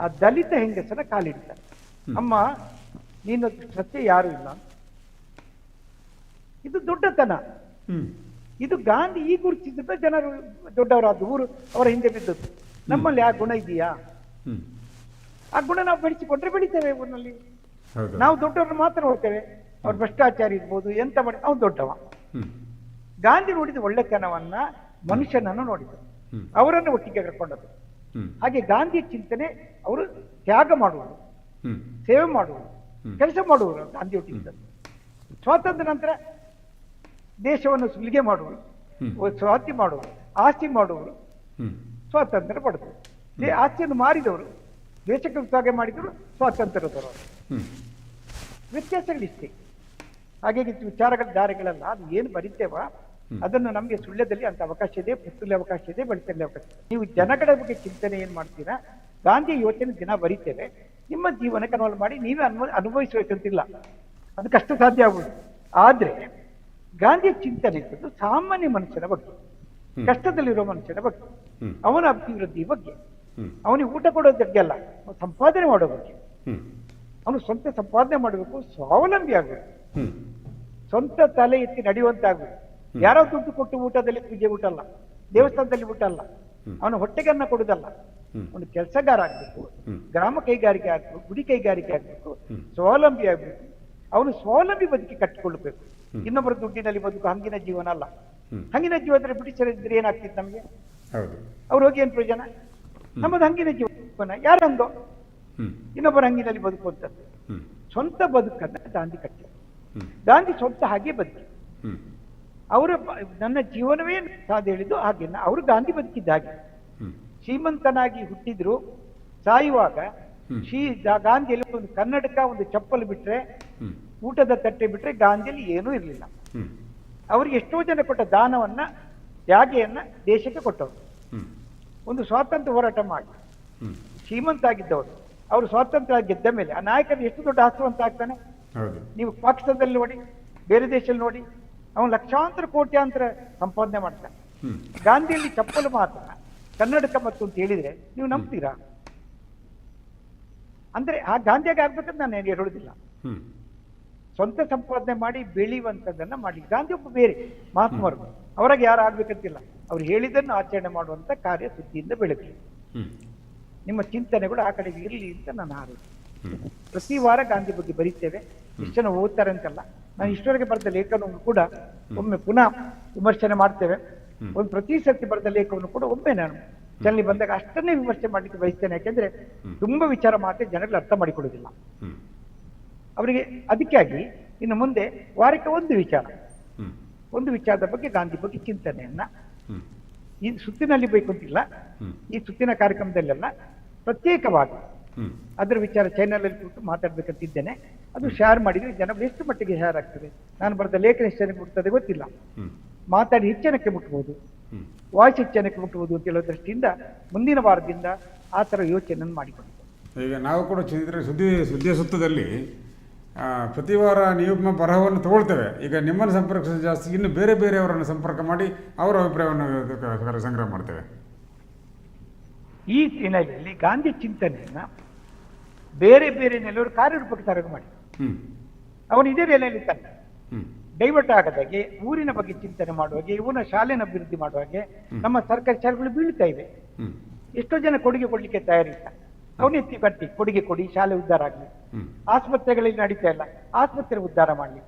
ಆ ದಲಿತ ಹೆಂಗಸರ ಕಾಲಿಡ್ತಾರೆ ಅಮ್ಮ ನೀನು ಸತ್ಯ ಯಾರು ಇಲ್ಲ. ಇದು ದೊಡ್ಡತನ. ಇದು ಗಾಂಧಿ ಈ ಗುರುತಿಸಿದ್ರೆ ಜನರು ದೊಡ್ಡವರಾದ ಊರು ಅವರ ಹಿಂದೆ ಬಿದ್ದದ್ದು. ನಮ್ಮಲ್ಲಿ ಆ ಗುಣ ಇದೆಯಾ? ಆ ಗುಣ ನಾವು ಬೆಳೆಸಿಕೊಂಡ್ರೆ ಬೆಳಿತೇವೆ ಊರಿನಲ್ಲಿ. ನಾವು ದೊಡ್ಡವ್ರನ್ನ ಮಾತ್ರ ನೋಡ್ತೇವೆ. ಅವ್ರು ಭ್ರಷ್ಟಾಚಾರ ಇರ್ಬೋದು ಎಂತ ಮಾಡಿ ಅವ್ನು ದೊಡ್ಡವ. ಗಾಂಧಿ ನೋಡಿದ ಒಳ್ಳೆತನವನ್ನ ಮನುಷ್ಯನನ್ನು ನೋಡಿದ್ರು ಅವರನ್ನು ಒಟ್ಟಿಗೆ ಕರ್ಕೊಂಡದ್ದು. ಹಾಗೆ ಗಾಂಧಿಯ ಚಿಂತನೆ ಅವರು ತ್ಯಾಗ ಮಾಡುವರು ಸೇವೆ ಮಾಡುವರು ಕೆಲಸ ಮಾಡುವರು ಗಾಂಧಿ ಒಟ್ಟಿಗೆ ಸ್ವಾತಂತ್ರ್ಯ ನಂತರ ದೇಶವನ್ನು ಸುಲಿಗೆ ಮಾಡುವುದು. ಸ್ವಾತಿ ಮಾಡುವರು ಆಸ್ತಿ ಮಾಡುವರು ಸ್ವಾತಂತ್ರ್ಯ ಪಡೆದರು ಆಸ್ತಿಯನ್ನು ಮಾರಿದವರು ದೇಶಕ್ಕೆ ಹಾಗೆ ಮಾಡಿದರು ಸ್ವಾತಂತ್ರ್ಯ ತರೋರು ವ್ಯತ್ಯಾಸಗಳಿಷ್ಟೇ. ಹಾಗಾಗಿ ವಿಚಾರಗಳ ದಾರಿಗಳಲ್ಲ ಅದು ಏನು ಬರೀತೇವ? ಅದನ್ನು ನಮಗೆ ಸುಳ್ಳ್ಯದಲ್ಲಿ ಅಂತ ಅವಕಾಶ ಇದೆ ಪುಸ್ತಕದಲ್ಲಿ ಅವಕಾಶ ಇದೆ ಬಳಸಲಿ ಅವಕಾಶ ಇದೆ. ನೀವು ಜನಗಳ ಬಗ್ಗೆ ಚಿಂತನೆ ಏನು ಮಾಡ್ತೀರಾ? ಗಾಂಧಿ ಯೋಚನೆ ದಿನ ಬರೀತೇವೆ. ನಿಮ್ಮ ಜೀವನಕ್ಕೆ ಅನುವಲ್ ಮಾಡಿ ನೀವೇ ಅನುಭವ ಅನುಭವಿಸಬೇಕಂತಿಲ್ಲ ಅದು ಕಷ್ಟ ಸಾಧ್ಯ ಆಗ್ಬೋದು. ಆದ್ರೆ ಗಾಂಧಿಯ ಚಿಂತನೆ ಇದ್ದದ್ದು ಸಾಮಾನ್ಯ ಮನುಷ್ಯನ ಬಗ್ಗೆ. ಕಷ್ಟದಲ್ಲಿರೋ ಮನುಷ್ಯನ ಬಗ್ಗೆ. ಅವನ ಅಭಿವೃದ್ಧಿ ಬಗ್ಗೆ. ಅವನಿಗೆ ಊಟ ಕೊಡೋದ್ ಬಗ್ಗೆ ಅಲ್ಲ ಅವ್ನು ಸಂಪಾದನೆ ಮಾಡೋ ಬಗ್ಗೆ. ಅವನು ಸ್ವಂತ ಸಂಪಾದನೆ ಮಾಡಬೇಕು ಸ್ವಾವಲಂಬಿ ಆಗಬೇಕು. ಸ್ವಂತ ತಲೆ ಎತ್ತಿ ನಡೆಯುವಂತಾಗಬೇಕು. ಯಾರೋ ದುಡ್ಡು ಕೊಟ್ಟು ಊಟದಲ್ಲಿ ಪೂಜೆ ಊಟ ಅಲ್ಲ ದೇವಸ್ಥಾನದಲ್ಲಿ ಊಟ ಅಲ್ಲ ಅವನು ಹೊಟ್ಟೆಗನ್ನ ಕೊಡುದಲ್ಲ ಅವನು ಕೆಲಸಗಾರ ಆಗ್ಬೇಕು ಗ್ರಾಮ ಕೈಗಾರಿಕೆ ಆಗ್ಬೇಕು ಗುಡಿ ಕೈಗಾರಿಕೆ ಆಗ್ಬೇಕು. ಸ್ವಾವಲಂಬಿ ಆಗ್ಬೇಕು. ಅವನು ಸ್ವಾವಲಂಬಿ ಬದುಕಿ ಕಟ್ಟಿಕೊಳ್ಳಬೇಕು. ಇನ್ನೊಬ್ಬರ ದುಡ್ಡಿನಲ್ಲಿ ಬದುಕು ಹಂಗಿನ ಜೀವನ ಅಲ್ಲ. ಹಂಗಿನ ಜೀವನದಲ್ಲಿ ಬ್ರಿಟಿಷರಿದ್ರೆ ಏನಾಗ್ತಿತ್ತು ನಮಗೆ? ಅವ್ರು ಹೋಗಿ ಏನು ಪ್ರಯೋಜನ? ನಮ್ಮದು ಹಂಗಿನ ಜೀವನ. ಯಾರಂದೋ ಇನ್ನೊಬ್ಬರ ಹಂಗಿನಲ್ಲಿ ಬದುಕುವಂಥದ್ದು. ಸ್ವಂತ ಬದುಕನ್ನ ಗಾಂಧಿ ಕಟ್ಟಿ ಗಾಂಧಿ ಸ್ವಂತ ಹಾಗೆ ಬದುಕಿ ಅವರ ನನ್ನ ಜೀವನವೇ ಸಾಧ ಹೇಳಿದ್ದು ಹಾಗೆ ಅವರು ಗಾಂಧಿ ಬದುಕಿದ್ದ ಹಾಗೆ. ಶ್ರೀಮಂತನಾಗಿ ಹುಟ್ಟಿದ್ರು ಸಾಯುವಾಗ. ಶ್ರೀ ಗಾಂಧಿಯಲ್ಲಿ ಒಂದು ಕನ್ನಡಕ ಒಂದು ಚಪ್ಪಲು ಬಿಟ್ರೆ ಊಟದ ತಟ್ಟೆ ಬಿಟ್ರೆ ಗಾಂಧಿಯಲ್ಲಿ ಏನೂ ಇರಲಿಲ್ಲ. ಅವ್ರಿಗೆ ಎಷ್ಟೋ ಜನ ಕೊಟ್ಟ ದಾನವನ್ನ ತ್ಯಾಗೆಯನ್ನ ದೇಶಕ್ಕೆ ಕೊಟ್ಟವರು. ಒಂದು ಸ್ವಾತಂತ್ರ್ಯ ಹೋರಾಟ ಮಾಡಿ. ಶ್ರೀಮಂತ ಆಗಿದ್ದವರು. ಅವರು ಸ್ವಾತಂತ್ರ್ಯ ಗೆದ್ದ ಮೇಲೆ ಆ ನಾಯಕನ ಎಷ್ಟು ದೊಡ್ಡ ಹಸುವಂತ ಆಗ್ತಾನೆ? ನೀವು ಪಾಕಿಸ್ತಾನದಲ್ಲಿ ನೋಡಿ ಬೇರೆ ದೇಶದಲ್ಲಿ ನೋಡಿ ಅವನು ಲಕ್ಷಾಂತರ ಕೋಟ್ಯಾಂತರ ಸಂಪಾದನೆ ಮಾಡ್ತಾನೆ. ಗಾಂಧಿಯಲ್ಲಿ ಚಪ್ಪಲು ಮಾತ್ರ. ಕನ್ನಡಕ ಮತ್ತು ಅಂತ ಹೇಳಿದ್ರೆ ನೀವು ನಂಬ್ತೀರಾ? ಅಂದ್ರೆ ಆ ಗಾಂಧಿಯಾಗಿ ಆಗ್ಬೇಕಂತ ನಾನು ಹೇಳುದಿಲ್ಲ. ಸ್ವಂತ ಸಂಪಾದನೆ ಮಾಡಿ ಬೆಳೆಯುವಂಥದ್ದನ್ನ ಮಾಡಿ ಗಾಂಧಿ ಒಬ್ಬ ಬೇರೆ ಮಹಾತ್ಮರು. ಅವರಾಗ ಯಾರು ಆಗ್ಬೇಕಂತಿಲ್ಲ. ಅವ್ರು ಹೇಳಿದ್ದನ್ನು ಆಚರಣೆ ಮಾಡುವಂತ ಕಾರ್ಯ ಸುದ್ದಿಯಿಂದ ಬೆಳಗ್ಗೆ ನಿಮ್ಮ ಚಿಂತನೆಗಳು ಆ ಕಡೆಗೆ ಇರಲಿ ಅಂತ ನಾನು ಆರೋಗ್ಯ ಪ್ರತಿ ವಾರ ಗಾಂಧಿ ಬಗ್ಗೆ ಬರೀತೇವೆ. ಇಷ್ಟು ಜನ ಓದ್ತಾರೆ ಅಂತಲ್ಲ ನಾನು ಇಷ್ಟವರೆಗೆ ಬರೆದ ಲೇಖನವನ್ನು ಕೂಡ ಒಮ್ಮೆ ಪುನಃ ವಿಮರ್ಶನೆ ಮಾಡ್ತೇವೆ. ಒಂದು ಪ್ರತಿ ಸರ್ತಿ ಬರೆದ ಲೇಖವನ್ನು ಕೂಡ ಒಮ್ಮೆ ನಾನು ಚಲ್ಲಿ ಬಂದಾಗ ಅಷ್ಟನ್ನೇ ವಿಮರ್ಶೆ ಮಾಡಲಿಕ್ಕೆ ಬಯಸ್ತೇನೆ. ಯಾಕೆಂದ್ರೆ ತುಂಬಾ ವಿಚಾರ ಮಾತ್ರ ಜನಗಳು ಅರ್ಥ ಮಾಡಿಕೊಡುವುದಿಲ್ಲ ಅವರಿಗೆ ಅದಕ್ಕಾಗಿ ಇನ್ನು ಮುಂದೆ ವಾರಕ್ಕೆ ಒಂದು ವಿಚಾರ. ಒಂದು ವಿಚಾರದ ಬಗ್ಗೆ ಗಾಂಧಿ ಬಗ್ಗೆ ಚಿಂತನೆಯನ್ನ. ಈ ಸುತ್ತಿನಲ್ಲಿ ಬೇಕು ಅಂತಿಲ್ಲ ಈ ಸುತ್ತಿನ ಕಾರ್ಯಕ್ರಮದಲ್ಲೆಲ್ಲ ಪ್ರತ್ಯೇಕವಾಗಿ ಅದರ ವಿಚಾರ ಚಾನೆಲ್ ಅಲ್ಲಿ ಕೂತು ಮಾತಾಡ್ಬೇಕಂತಿದ್ದೇನೆ. ಅದು ಶೇರ್ ಮಾಡಿದ್ರೆ ಜನ ಎಷ್ಟು ಮಟ್ಟಿಗೆ ಶೇರ್ ಆಗ್ತದೆ? ನಾನು ಬರೆದ ಲೇಖನ ಜನಕ್ಕೆ ಮುಟ್ತದೆ ಗೊತ್ತಿಲ್ಲ. ಮಾತಾಡಿ ಹೆಚ್ಚನಕ್ಕೆ ಮುಟ್ಬೋದು? ವಾಯ್ಸ್ ಹೆಚ್ಚನಕ್ಕೆ ಮುಟ್ಬೋದು ಅಂತ ಹೇಳೋ ದೃಷ್ಟಿಯಿಂದ ಮುಂದಿನ ವಾರದಿಂದ ಆ ಥರ ಯೋಚನೆಯನ್ನು ಮಾಡಿಕೊಂಡಿದ್ದೆ ಈಗ ನಾವು ಕೂಡ ಸುದ್ದಿ ಸುದ್ದಿ ಸುದ್ದಿಯ ಸುತ್ತದಲ್ಲಿ ಪ್ರತಿ ವಾರ ನಿಮ್ಮ ಬರಹವನ್ನು ತಗೊಳ್ತೇವೆ. ಈಗ ನಿಮ್ಮನ್ನು ಸಂಪರ್ಕಿಸಿದ ಜಾಸ್ತಿ ಇನ್ನು ಬೇರೆ ಬೇರೆಯವರನ್ನು ಸಂಪರ್ಕ ಮಾಡಿ ಅವರ ಅಭಿಪ್ರಾಯವನ್ನು ಸಂಗ್ರಹ ಮಾಡ್ತೇವೆ. ಈ ಹಿನ್ನೆಲೆಯಲ್ಲಿ ಗಾಂಧಿ ಚಿಂತನೆಯನ್ನ ಬೇರೆ ಬೇರೆ ನೆಲೆಯವರು ಕಾರ್ಯರೂಪಕ್ಕೆ ತರಗ ಮಾಡಿ. ಅವನು ಇದೇ ನೆಲೆಯಲ್ಲಿ ತಾನೆ ಡೈವರ್ಟ್ ಆಗದಾಗೆ ಊರಿನ ಬಗ್ಗೆ ಚಿಂತನೆ ಮಾಡುವಾಗೆ ಇವನ ಶಾಲೆನ ಅಭಿವೃದ್ಧಿ ಮಾಡುವಾಗೆ ನಮ್ಮ ಸರ್ಕಾರಿ ಶಾಲೆಗಳು ಬೀಳ್ತಾ ಇವೆ. ಎಷ್ಟೋ ಜನ ಕೊಡುಗೆ ಕೊಡ್ಲಿಕ್ಕೆ ತಯಾರಿಲ್ಲ ಅವನು ಎತ್ತಿ ಕಟ್ಟಿ ಕೊಡುಗೆ ಕೊಡಿ ಶಾಲೆ ಉದ್ಧಾರ ಆಗಲಿ. ಆಸ್ಪತ್ರೆಗಳಲ್ಲಿ ನಡೀತಾ ಇಲ್ಲ. ಆಸ್ಪತ್ರೆ ಉದ್ಧಾರ ಮಾಡಲಿ.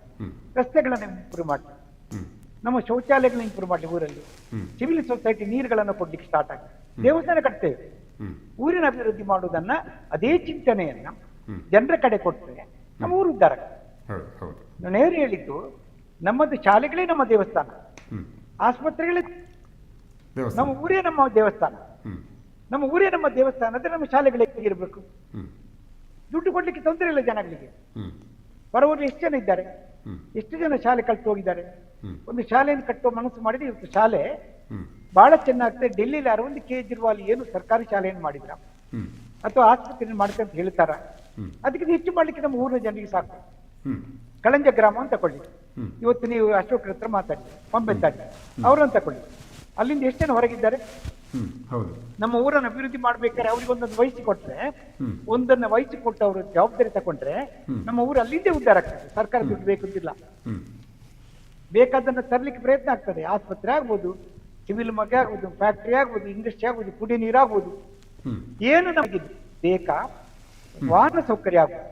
ರಸ್ತೆಗಳನ್ನು ಇಂಪ್ರೂವ್ ಮಾಡಲಿ. ನಮ್ಮ ಶೌಚಾಲಯಗಳನ್ನ ಇಂಪ್ರೂವ್ ಮಾಡಲಿ ಊರಲ್ಲಿ. ಸಿವಿಲ್ ಸೊಸೈಟಿ ನೀರುಗಳನ್ನು ಕೊಡ್ಲಿಕ್ಕೆ ಸ್ಟಾರ್ಟ್ ಆಗಲಿ. ದೇವಸ್ಥಾನ ಕಟ್ತೇವೆ. ಊರಿನ ಅಭಿವೃದ್ಧಿ ಮಾಡುವುದನ್ನ ಅದೇ ಚಿಂತನೆಯನ್ನ. ಜನರ ಕಡೆ ಕೊಟ್ಟರೆ ನಮ್ಮ ಊರು ಉದ್ಧಾರ ನೇರು ಹೇಳಿದ್ದು? ನಮ್ಮದು ಶಾಲೆಗಳೇ ನಮ್ಮ ದೇವಸ್ಥಾನ. ಆಸ್ಪತ್ರೆಗಳೇ ನಮ್ಮ ಊರೇ ನಮ್ಮ ದೇವಸ್ಥಾನ. ನಮ್ಮ ಊರೇ ನಮ್ಮ ದೇವಸ್ಥಾನ ಅಂದ್ರೆ ನಮ್ಮ ಶಾಲೆಗಳು ಇರಬೇಕು. ದುಡ್ಡು ಕೊಡ್ಲಿಕ್ಕೆ ತೊಂದರೆ ಇಲ್ಲ ಜನಗಳಿಗೆ. ಬರೋರು ಎಷ್ಟು ಜನ ಇದ್ದಾರೆ? ಎಷ್ಟು ಜನ ಶಾಲೆ ಕಲ್ತು ಹೋಗಿದ್ದಾರೆ? ಒಂದು ಶಾಲೆಯನ್ನು ಕಟ್ಟುವ ಮನಸ್ಸು ಮಾಡಿದ್ರೆ ಇವತ್ತು ಶಾಲೆ ಬಹಳ ಚೆನ್ನಾಗ್ತದೆ. ಡೆಲ್ಲಿಲಿ ಅರವಿಂದ್ ಕೇಜ್ರಿವಾಲ್ ಏನು ಸರ್ಕಾರಿ ಶಾಲೆಯನ್ನು ಮಾಡಿದ್ರ ಅಥವಾ ಆಸ್ಪತ್ರೆ ಮಾಡ್ತಂತ ಹೇಳ್ತಾರ. ಹ್ಮ್. ಅದಕ್ಕಿಂತ ಹೆಚ್ಚು ಮಾಡ್ಲಿಕ್ಕೆ ನಮ್ಮ ಊರಿನ ಜನರಿಗೆ ಸಾಕು. ಕಳಂಜ ಗ್ರಾಮ ಅಂತ ಕೊಳ್ಳಿ. ಇವತ್ತು ನೀವು ಅಶೋಕ್ ಹತ್ರ ಮಾತಾಡಿ ಪಂಬೆತ್ತಾಡಿ ಅವರನ್ನು ತಕೊಳ್ಳಿ. ಅಲ್ಲಿಂದ ಎಷ್ಟು ಜನ ಹೊರಗಿದ್ದಾರೆ? ನಮ್ಮ ಊರನ್ನು ಅಭಿವೃದ್ಧಿ ಮಾಡ್ಬೇಕಾದ್ರೆ ಅವ್ರಿಗೆ ಒಂದೊಂದು ವಹಿಸಿ ಕೊಟ್ರೆ. ಒಂದನ್ನ ವಹಿಸಿ ಕೊಟ್ಟು ಅವರು ಜವಾಬ್ದಾರಿ ತಗೊಂಡ್ರೆ ನಮ್ಮ ಊರು ಅಲ್ಲಿಂದೇ ಉದ್ದಾರ ಆಗ್ತದೆ. ಸರ್ಕಾರ ದುಡ್ಡು ಬೇಕು ಅಂತಿಲ್ಲ. ಹ್ಮ್. ಬೇಕಾದನ್ನ ತರ್ಲಿಕ್ಕೆ ಪ್ರಯತ್ನ ಆಗ್ತದೆ. ಆಸ್ಪತ್ರೆ ಆಗ್ಬೋದು ಸಿವಿಲ್ ಮಗ ಆಗ್ಬೋದು ಫ್ಯಾಕ್ಟ್ರಿ ಆಗ್ಬೋದು ಇಂಡಸ್ಟ್ರಿ ಆಗ್ಬೋದು ಕುಡಿ ನೀರಾಗ್ಬೋದು ಏನು ನಮಗೆ ಬೇಕಾ? ವಾಹನ ಸೌಕರ್ಯ ಆಗ್ಬೋದು.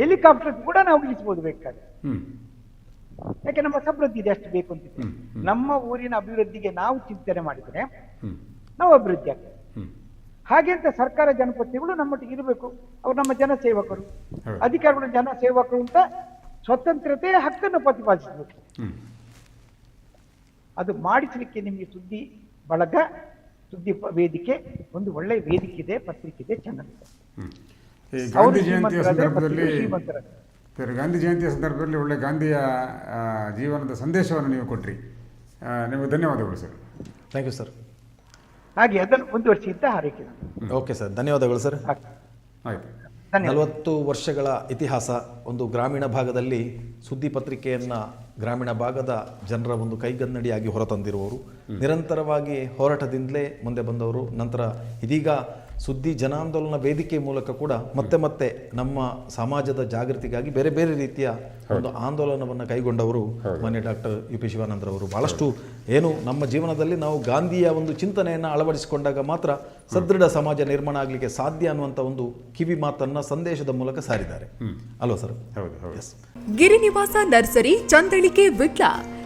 ಹೆಲಿಕಾಪ್ಟರ್ ಕೂಡ ನಾವು ಇಳಿಸ್ಬೋದು ಬೇಕಾದ್ರೆ. ಯಾಕೆ ನಮ್ಮ ಸಮೃದ್ಧಿ ಇದೆ ಅಷ್ಟು ಬೇಕು ಅಂತ. ನಮ್ಮ ಊರಿನ ಅಭಿವೃದ್ಧಿಗೆ ನಾವು ಚಿಂತನೆ ಮಾಡಿದ್ರೆ ನಾವು ಅಭಿವೃದ್ಧಿ ಆಗ್ತದೆ ಹಾಗೆ ಅಂತ ಸರ್ಕಾರ ಜನಪ್ರತಿನಿಧಿಗಳು ನಮ್ಮೊಟ್ಟಿಗೆ ಇರಬೇಕು. ಅವ್ರು ನಮ್ಮ ಜನ ಸೇವಕರು. ಅಧಿಕಾರಿಗಳು ಜನ ಸೇವಕರು ಅಂತ ಸ್ವತಂತ್ರತೆ ಹಕ್ಕನ್ನು ಪ್ರತಿಪಾದಿಸಬೇಕು. ಅದು ಮಾಡಿಸಲಿಕ್ಕೆ ನಿಮಗೆ ಸುದ್ದಿ ಬಳಗ ಸುದ್ದಿ ವೇದಿಕೆ ಒಂದು ಒಳ್ಳೆಯ ವೇದಿಕೆ ಇದೆ ಪತ್ರಿಕೆ ಇದೆ ಚಾನಲ್ ಇದೆ. ಸರಿ ಗಾಂಧಿ ಜಯಂತಿಯ ಸಂದರ್ಭದಲ್ಲಿ ಒಳ್ಳೆ ಗಾಂಧಿಯ ಜೀವನದ ಸಂದೇಶವನ್ನು ನೀವು ಕೊಟ್ಟ್ರಿ ನಿಮಗೆ ಧನ್ಯವಾದಗಳು ಸರ್. ಥ್ಯಾಂಕ್ ಯು ಸರ್ ಹಾಗೆ ಅದನ್ನು ಮುಂದುವರಿಸಿ ಅಂತ ಹಾರೈಕೆ. ಓಕೆ ಸರ್ ಧನ್ಯವಾದಗಳು ಸರ್. ಆಯ್ತು. ನಲವತ್ತು ವರ್ಷಗಳ ಇತಿಹಾಸ ಒಂದು ಗ್ರಾಮೀಣ ಭಾಗದಲ್ಲಿ ಸುದ್ದಿ ಪತ್ರಿಕೆಯನ್ನು ಗ್ರಾಮೀಣ ಭಾಗದ ಜನರ ಒಂದು ಕೈಗನ್ನಡಿಯಾಗಿ ಹೊರತಂದಿರುವವರು. ನಿರಂತರವಾಗಿ ಹೋರಾಟದಿಂದಲೇ ಮುಂದೆ ಬಂದವರು. ನಂತರ ಇದೀಗ ಸುದ್ದಿ ಜನಾಂದೋಲನ ವೇದಿಕೆ ಮೂಲಕ ಕೂಡ ಮತ್ತೆ ಮತ್ತೆ ನಮ್ಮ ಸಮಾಜದ ಜಾಗೃತಿಗಾಗಿ ಬೇರೆ ಬೇರೆ ರೀತಿಯ ಒಂದು ಆಂದೋಲನವನ್ನು ಕೈಗೊಂಡವರು ಮಾನ್ಯ ಡಾಕ್ಟರ್ ಯು ಪಿ ಶಿವಾನಂದರವರು ಬಹಳಷ್ಟು ಏನು ನಮ್ಮ ಜೀವನದಲ್ಲಿ ನಾವು ಗಾಂಧಿಯ ಒಂದು ಚಿಂತನೆಯನ್ನು ಅಳವಡಿಸಿಕೊಂಡಾಗ ಮಾತ್ರ ಸದೃಢ ಸಮಾಜ ನಿರ್ಮಾಣ ಆಗಲಿಕ್ಕೆ ಸಾಧ್ಯ ಅನ್ನುವಂಥ ಒಂದು ಕಿವಿ ಮಾತನ್ನು ಸಂದೇಶದ ಮೂಲಕ ಸಾರಿದ್ದಾರೆ. ಅಲ್ವಾ ಸರ್? ಹೌದು ಹೌದು. S Girinivasa nursery Chandalike Vitla.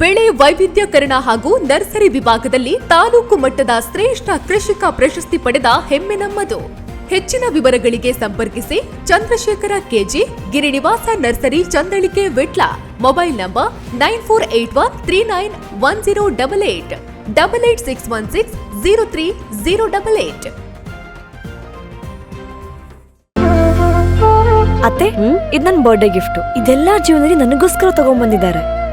ಬೆಳೆ ವೈವಿಧ್ಯಕರಣ ಹಾಗೂ ನರ್ಸರಿ ವಿಭಾಗದಲ್ಲಿ ತಾಲೂಕು ಮಟ್ಟದ ಶ್ರೇಷ್ಠ ಕೃಷಿಕ ಪ್ರಶಸ್ತಿ ಪಡೆದ ಹೆಮ್ಮೆ ನಮ್ಮದು ಹೆಚ್ಚಿನ ವಿವರಗಳಿಗೆ ಸಂಪರ್ಕಿಸಿ Chandrashekara KG Girinivasa nursery Chandalike Vitla. Mobile number nine four eight one three nine one zero double eight double eight six one six zero three zero double eight. ಅತ್ತೆ ಇದು ನನ್ನ ಬರ್ಡೇ ಗಿಫ್ಟ್ ಇದೆಲ್ಲ ಜೀವನದಲ್ಲಿ ನನಗೋಸ್ಕರ ತಗೊಂಡ್ಬಂದಿದ್ದಾರೆ